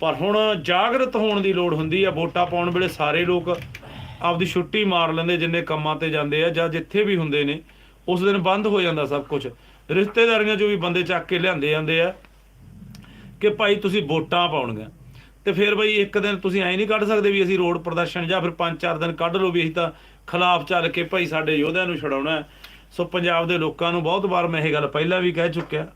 ਪਰ ਹੁਣ ਜਾਗਰਤ ਹੋਣ ਦੀ ਲੋੜ ਹੁੰਦੀ ਆ, ਵੋਟਾਂ ਪਾਉਣ ਵੇਲੇ ਸਾਰੇ ਲੋਕ ਆਪਦੀ ਛੁੱਟੀ ਮਾਰ ਲੈਂਦੇ, ਜਿੰਨੇ ਕੰਮਾਂ ਤੇ ਜਾਂਦੇ ਆ, ਜਾਂ ਜਿੱਥੇ ਵੀ ਹੁੰਦੇ ਨੇ, ਉਸ ਦਿਨ ਬੰਦ ਹੋ ਜਾਂਦਾ ਸਭ ਕੁਝ ਰਿਸ਼ਤੇਦਾਰੀਆਂ 'ਚੋਂ ਵੀ ਬੰਦੇ ਚੱਕ ਕੇ ਲਿਆਂਦੇ ਜਾਂਦੇ ਆ ਕਿ ਭਾਈ ਤੁਸੀਂ ਵੋਟਾਂ ਪਾਉਣੀਆਂ ਤੇ ਫਿਰ ਬਈ ਇੱਕ ਦਿਨ ਤੁਸੀਂ ਐਂ ਨਹੀਂ ਕੱਢ ਸਕਦੇ ਵੀ ਅਸੀਂ ਰੋਡ ਪ੍ਰਦਰਸ਼ਨ ਜਾਂ ਫਿਰ ਪੰਜ ਚਾਰ ਦਿਨ ਕੱਢ ਲਓ ਵੀ ਅਸੀਂ ਤਾਂ ਖਿਲਾਫ ਚੱਲ ਕੇ ਭਾਈ ਸਾਡੇ ਯੋਧਿਆਂ ਨੂੰ ਛਡਾਉਣਾ ਸੋ ਪੰਜਾਬ ਦੇ ਲੋਕਾਂ ਨੂੰ ਬਹੁਤ ਵਾਰ ਮੈਂ ਇਹ ਗੱਲ ਪਹਿਲਾਂ ਵੀ ਕਹਿ ਚੁੱਕਿਆ।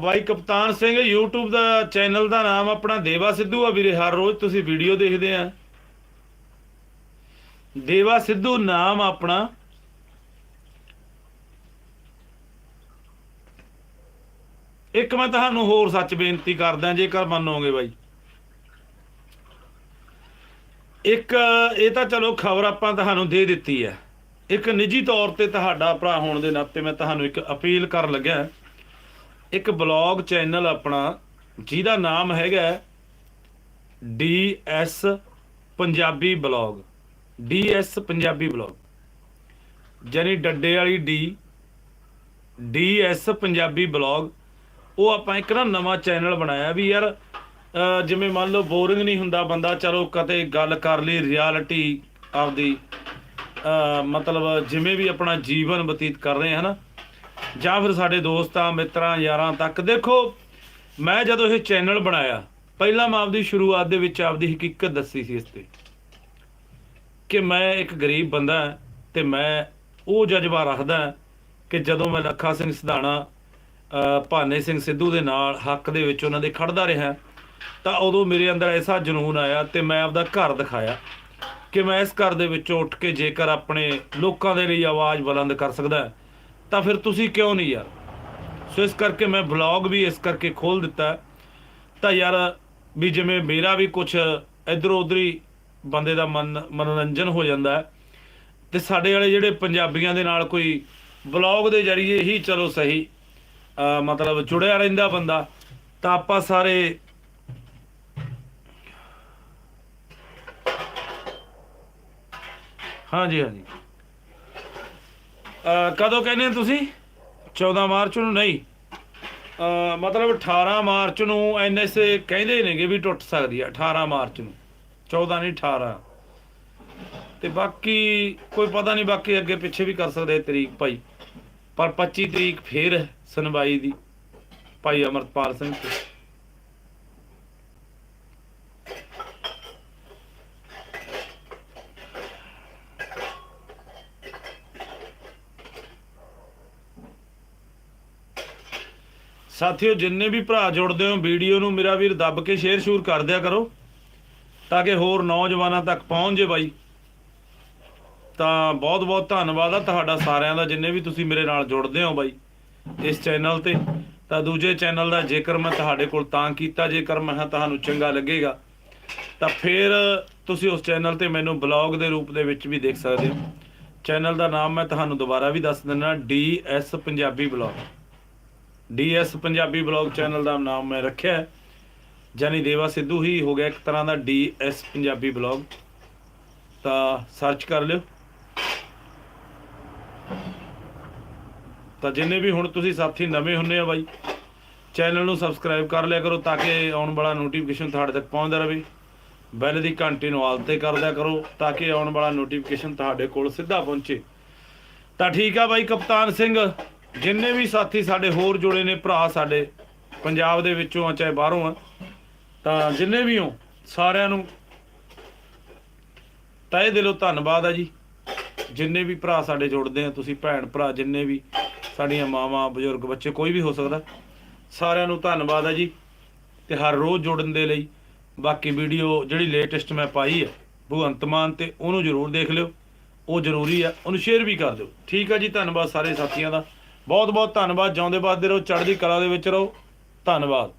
ਬਾਈ ਕਪਤਾਨ ਸਿੰਘ, YouTube ਦਾ ਚੈਨਲ ਦਾ ਨਾਮ ਆਪਣਾ ਦੇਵਾ ਸਿੱਧੂ ਆ ਵੀਰੇ, ਹਰ ਰੋਜ਼ ਤੁਸੀਂ ਵੀਡੀਓ ਦੇਖਦੇ ਆ। ਦੇਵਾ ਸਿੱਧੂ ਨਾਮ ਆਪਣਾ। ਇੱਕ ਮੈਂ ਤੁਹਾਨੂੰ ਹੋਰ ਸੱਚ ਬੇਨਤੀ ਕਰਦਾ, ਜੇਕਰ ਮੰਨੋਗੇ ਬਾਈ। ਇੱਕ, ਇਹ ਤਾਂ ਚਲੋ ਖਬਰ ਆਪਾਂ ਤੁਹਾਨੂੰ ਦੇ ਦਿੱਤੀ ਹੈ। ਇੱਕ ਨਿੱਜੀ ਤੌਰ ਤੇ ਤੁਹਾਡਾ ਭਰਾ ਹੋਣ ਦੇ ਨਾਤੇ ਮੈਂ ਤੁਹਾਨੂੰ ਇੱਕ ਅਪੀਲ ਕਰਨ ਲੱਗਿਆ। ਇੱਕ ਬਲੌਗ ਚੈਨਲ ਆਪਣਾ, ਜਿਹਦਾ ਨਾਮ ਹੈਗਾ D D S Punjabi blog. D S Punjabi blog. ਜਾਨੀ ਡੱਡੇ ਵਾਲੀ D D D S Punjabi blog. ਉਹ ਆਪਾਂ ਇੱਕ ਨਾ ਨਵਾਂ ਚੈਨਲ ਬਣਾਇਆ ਵੀ ਯਾਰ ਜਿਵੇਂ ਮੰਨ ਲਓ ਬੋਰਿੰਗ ਨਹੀਂ ਹੁੰਦਾ ਬੰਦਾ, ਚਲੋ ਕਦੇ ਗੱਲ ਕਰ ਲਈ ਰਿਐਲਿਟੀ ਆਪਦੀ ਮਤਲਬ ਜਿਵੇਂ ਵੀ ਆਪਣਾ ਜੀਵਨ ਬਤੀਤ ਕਰ ਰਹੇ ਹਨ? ਜਾਂ ਫਿਰ ਸਾਡੇ ਦੋਸਤਾਂ ਮਿੱਤਰਾਂ ਯਾਰਾਂ ਤੱਕ। ਦੇਖੋ ਮੈਂ ਜਦੋਂ ਇਹ ਚੈਨਲ ਬਣਾਇਆ ਪਹਿਲਾਂ ਮੈਂ ਆਪਦੀ ਸ਼ੁਰੂਆਤ ਦੇ ਵਿੱਚ ਆਪਦੀ ਹਕੀਕਤ ਦੱਸੀ ਸੀ ਇਸ ਤੇ। ਕਿ ਮੈਂ ਇੱਕ ਗਰੀਬ ਬੰਦਾ ਤੇ ਮੈਂ ਉਹ ਜਜ਼ਬਾ ਰੱਖਦਾ ਕਿ ਜਦੋਂ ਮੈਂ ਲੱਖਾ ਸਿੰਘ ਸਿਧਾਣਾ ਅ, ਭਾਨੇ ਸਿੰਘ ਸਿੱਧੂ ਦੇ ਨਾਲ ਹੱਕ ਦੇ ਵਿੱਚ ਉਹਨਾਂ ਦੇ ਖੜਦਾ ਰਿਹਾ ਤਾਂ ਉਦੋਂ ਮੇਰੇ ਅੰਦਰ ਐਸਾ ਜਨੂਨ ਆਇਆ ਤੇ ਮੈਂ ਆਪਦਾ ਘਰ ਦਿਖਾਇਆ ਕਿ ਮੈਂ ਇਸ ਘਰ ਦੇ ਵਿੱਚੋਂ ਉੱਠ ਕੇ ਜੇਕਰ ਆਪਣੇ ਲੋਕਾਂ ਦੇ ਲਈ ਆਵਾਜ਼ ਬੁਲੰਦ ਕਰ ਸਕਦਾ ਤਾਂ ਫਿਰ ਤੁਸੀਂ ਕਿਉਂ ਨਹੀਂ ਯਾਰ? ਸੋ ਇਸ ਕਰਕੇ ਮੈਂ ਵਲੌਗ ਵੀ ਇਸ ਕਰਕੇ ਖੋਲ ਦਿੱਤਾ ਤਾਂ ਯਾਰ, ਵੀ ਜਿਵੇਂ ਮੇਰਾ ਵੀ ਕੁਝ ਇਧਰੋਂ ਉਧਰੀ ਬੰਦੇ ਦਾ ਮਨ, ਮਨੋਰੰਜਨ ਹੋ ਜਾਂਦਾ ਹੈ। ਤੇ ਸਾਡੇ ਵਾਲੇ ਜਿਹੜੇ ਪੰਜਾਬੀਆਂ ਦੇ ਨਾਲ ਕੋਈ ਵਲੌਗ ਦੇ ਜਰੀਏ ਹੀ ਚਲੋ ਸਹੀ ਮਤਲਬ ਜੁੜਿਆ ਰਹਿੰਦਾ ਬੰਦਾ, ਤਾਂ ਆਪਾਂ ਸਾਰੇ ਹਾਂਜੀ ਹਾਂਜੀ। ਕਦੋਂ ਕਹਿੰਦੇ ਤੁਸੀਂ? 14 ਮਾਰਚ ਨੂੰ ਨਹੀਂ। ਅਹ, ਮਤਲਬ 18 ਮਾਰਚ ਨੂੰ ਐਨਐਸਏ ਕਹਿੰਦੇ ਨੇਗੇ ਵੀ ਟੁੱਟ ਸਕਦੀ ਹੈ 18 ਮਾਰਚ ਨੂੰ। 14 ਨਹੀਂ 18 ਤੇ ਬਾਕੀ ਕੋਈ ਪਤਾ ਨਹੀਂ ਬਾਕੀ ਅੱਗੇ ਪਿੱਛੇ ਵੀ ਕਰ ਸਕਦੇ ਤਰੀਕ ਭਾਈ। ਪਰ 25 ਤਰੀਕ ਫੇਰ ਸੁਣਵਾਈ ਦੀ, ਭਾਈ ਅਮਰਪਾਲ ਸਿੰਘ ਤੇ ਸਾਥੀਓ, ਜਿੰਨੇ ਵੀ ਭਰਾ ਜੁੜਦੇ ਹੋ, ਵੀਡੀਓ ਨੂੰ ਮੇਰਾ ਵੀਰ ਦੱਬ ਕੇ ਸ਼ੇਅਰ ਸ਼ੂਰ ਕਰ ਦਿਆ ਕਰੋ, ਤਾਂ ਕਿ ਹੋਰ ਨੌਜਵਾਨਾਂ ਤੱਕ ਪਹੁੰਚ ਜੇ ਬਾਈ। ਤਾਂ ਬਹੁਤ ਬਹੁਤ ਧੰਨਵਾਦ ਆ ਤੁਹਾਡਾ ਸਾਰਿਆਂ ਦਾ, ਜਿੰਨੇ ਵੀ ਤੁਸੀਂ ਮੇਰੇ ਨਾਲ ਜੁੜਦੇ ਹੋ ਬਾਈ, ਇਸ ਚੈਨਲ ਤੇ। ਤਾਂ ਦੂਜੇ ਚੈਨਲ ਦਾ ਜੇਕਰ ਮੈਂ ਤੁਹਾਡੇ ਕੋਲ ਤਾਂ ਕੀਤਾ, ਜੇਕਰ ਮੈਂ ਤੁਹਾਨੂੰ ਚੰਗਾ ਲੱਗੇਗਾ, ਤਾਂ ਫਿਰ ਤੁਸੀਂ ਉਸ ਚੈਨਲ ਤੇ ਮੈਨੂੰ ਬਲੌਗ ਦੇ ਰੂਪ ਦੇ ਵਿੱਚ ਵੀ ਦੇਖ ਸਕਦੇ ਹੋ। ਚੈਨਲ ਦਾ ਨਾਮ ਮੈਂ ਤੁਹਾਨੂੰ ਦੁਬਾਰਾ ਵੀ ਦੱਸ ਦਿੰਦਾ D S Punjabi blog D S Punjabi blog channel ਦਾ ਨਾਮ ਮੈਂ ਰੱਖਿਆ ਹੈ। ਜਾਨੀ ਦੇਵਾ ਸਿੱਧੂ ਹੀ ਹੋ ਗਿਆ ਇੱਕ ਤਰ੍ਹਾਂ ਦਾ ਡੀਐਸ ਪੰਜਾਬੀ ਬਲੌਗ। ਤਾਂ ਸਰਚ ਕਰ ਲਿਓ। ਤਾਂ ਜਿੰਨੇ ਵੀ ਹੁਣ ਤੁਸੀਂ ਸਾਥੀ ਨਵੇਂ ਹੁੰਨੇ ਆ ਬਾਈ, ਚੈਨਲ ਨੂੰ ਸਬਸਕ੍ਰਾਈਬ ਕਰ ਲਿਆ ਕਰੋ ਤਾਂ ਕਿ ਆਉਣ ਵਾਲਾ ਨੋਟੀਫਿਕੇਸ਼ਨ ਤੁਹਾਡੇ ਤੱਕ ਪਹੁੰਚਦਾ ਰਹੇ। ਬੈਲ ਦੀ ਘੰਟੀ ਨੂੰ ਆਲ ਤੇ ਕਰ ਦਿਆ ਕਰੋ ਤਾਂ ਕਿ ਆਉਣ ਵਾਲਾ ਨੋਟੀਫਿਕੇਸ਼ਨ ਤੁਹਾਡੇ ਕੋਲ ਸਿੱਧਾ ਪਹੁੰਚੇ। ਤਾਂ ਠੀਕ ਆ ਬਾਈ ਕਪਤਾਨ ਸਿੰਘ। ਜਿੰਨੇ ਵੀ ਸਾਥੀ ਸਾਡੇ ਹੋਰ ਜੁੜੇ ਨੇ, ਭਰਾ ਸਾਡੇ, ਪੰਜਾਬ ਦੇ ਵਿੱਚੋਂ ਆ, ਚਾਹੇ ਬਾਹਰੋਂ ਆ, ਤਾਂ ਜਿੰਨੇ ਵੀ ਹੋ, ਸਾਰਿਆਂ ਨੂੰ ਤਹਿ ਦਿਲੋਂ ਧੰਨਵਾਦ ਆ ਜੀ। ਜਿੰਨੇ ਵੀ ਭਰਾ ਸਾਡੇ ਜੁੜਦੇ ਆ, ਤੁਸੀਂ ਭੈਣ, ਭਰਾ, ਜਿੰਨੇ ਵੀ ਸਾਡੀਆਂ ਮਾਵਾਂ, ਬਜ਼ੁਰਗ, ਬੱਚੇ, ਕੋਈ ਵੀ ਹੋ ਸਕਦਾ, ਸਾਰਿਆਂ ਨੂੰ ਧੰਨਵਾਦ ਆ ਜੀ। ਤੇ ਹਰ ਰੋਜ਼ ਜੁੜਨ ਦੇ ਲਈ ਬਾਕੀ ਵੀਡੀਓ ਜਿਹੜੀ ਲੇਟੈਸਟ ਮੈਂ ਪਾਈ ਹੈ ਭਗਵੰਤ ਮਾਨ ਤੇ ਉਹਨੂੰ ਜ਼ਰੂਰ ਦੇਖ ਲਿਓ। ਉਹ ਜ਼ਰੂਰੀ ਆ, ਉਹਨੂੰ ਸ਼ੇਅਰ ਵੀ ਕਰ ਦਿਓ। ਠੀਕ ਆ ਜੀ, ਧੰਨਵਾਦ ਸਾਰੇ ਸਾਥੀਆਂ ਦਾ। ਬਹੁਤ ਬਹੁਤ ਧੰਨਵਾਦ। ਜਿਉਂਦੇ ਬਾਦ ਦੇ ਰਹੋ ਚੜ੍ਹਦੀ ਕਲਾ ਦੇ ਵਿੱਚ ਰਹੋ। ਧੰਨਵਾਦ।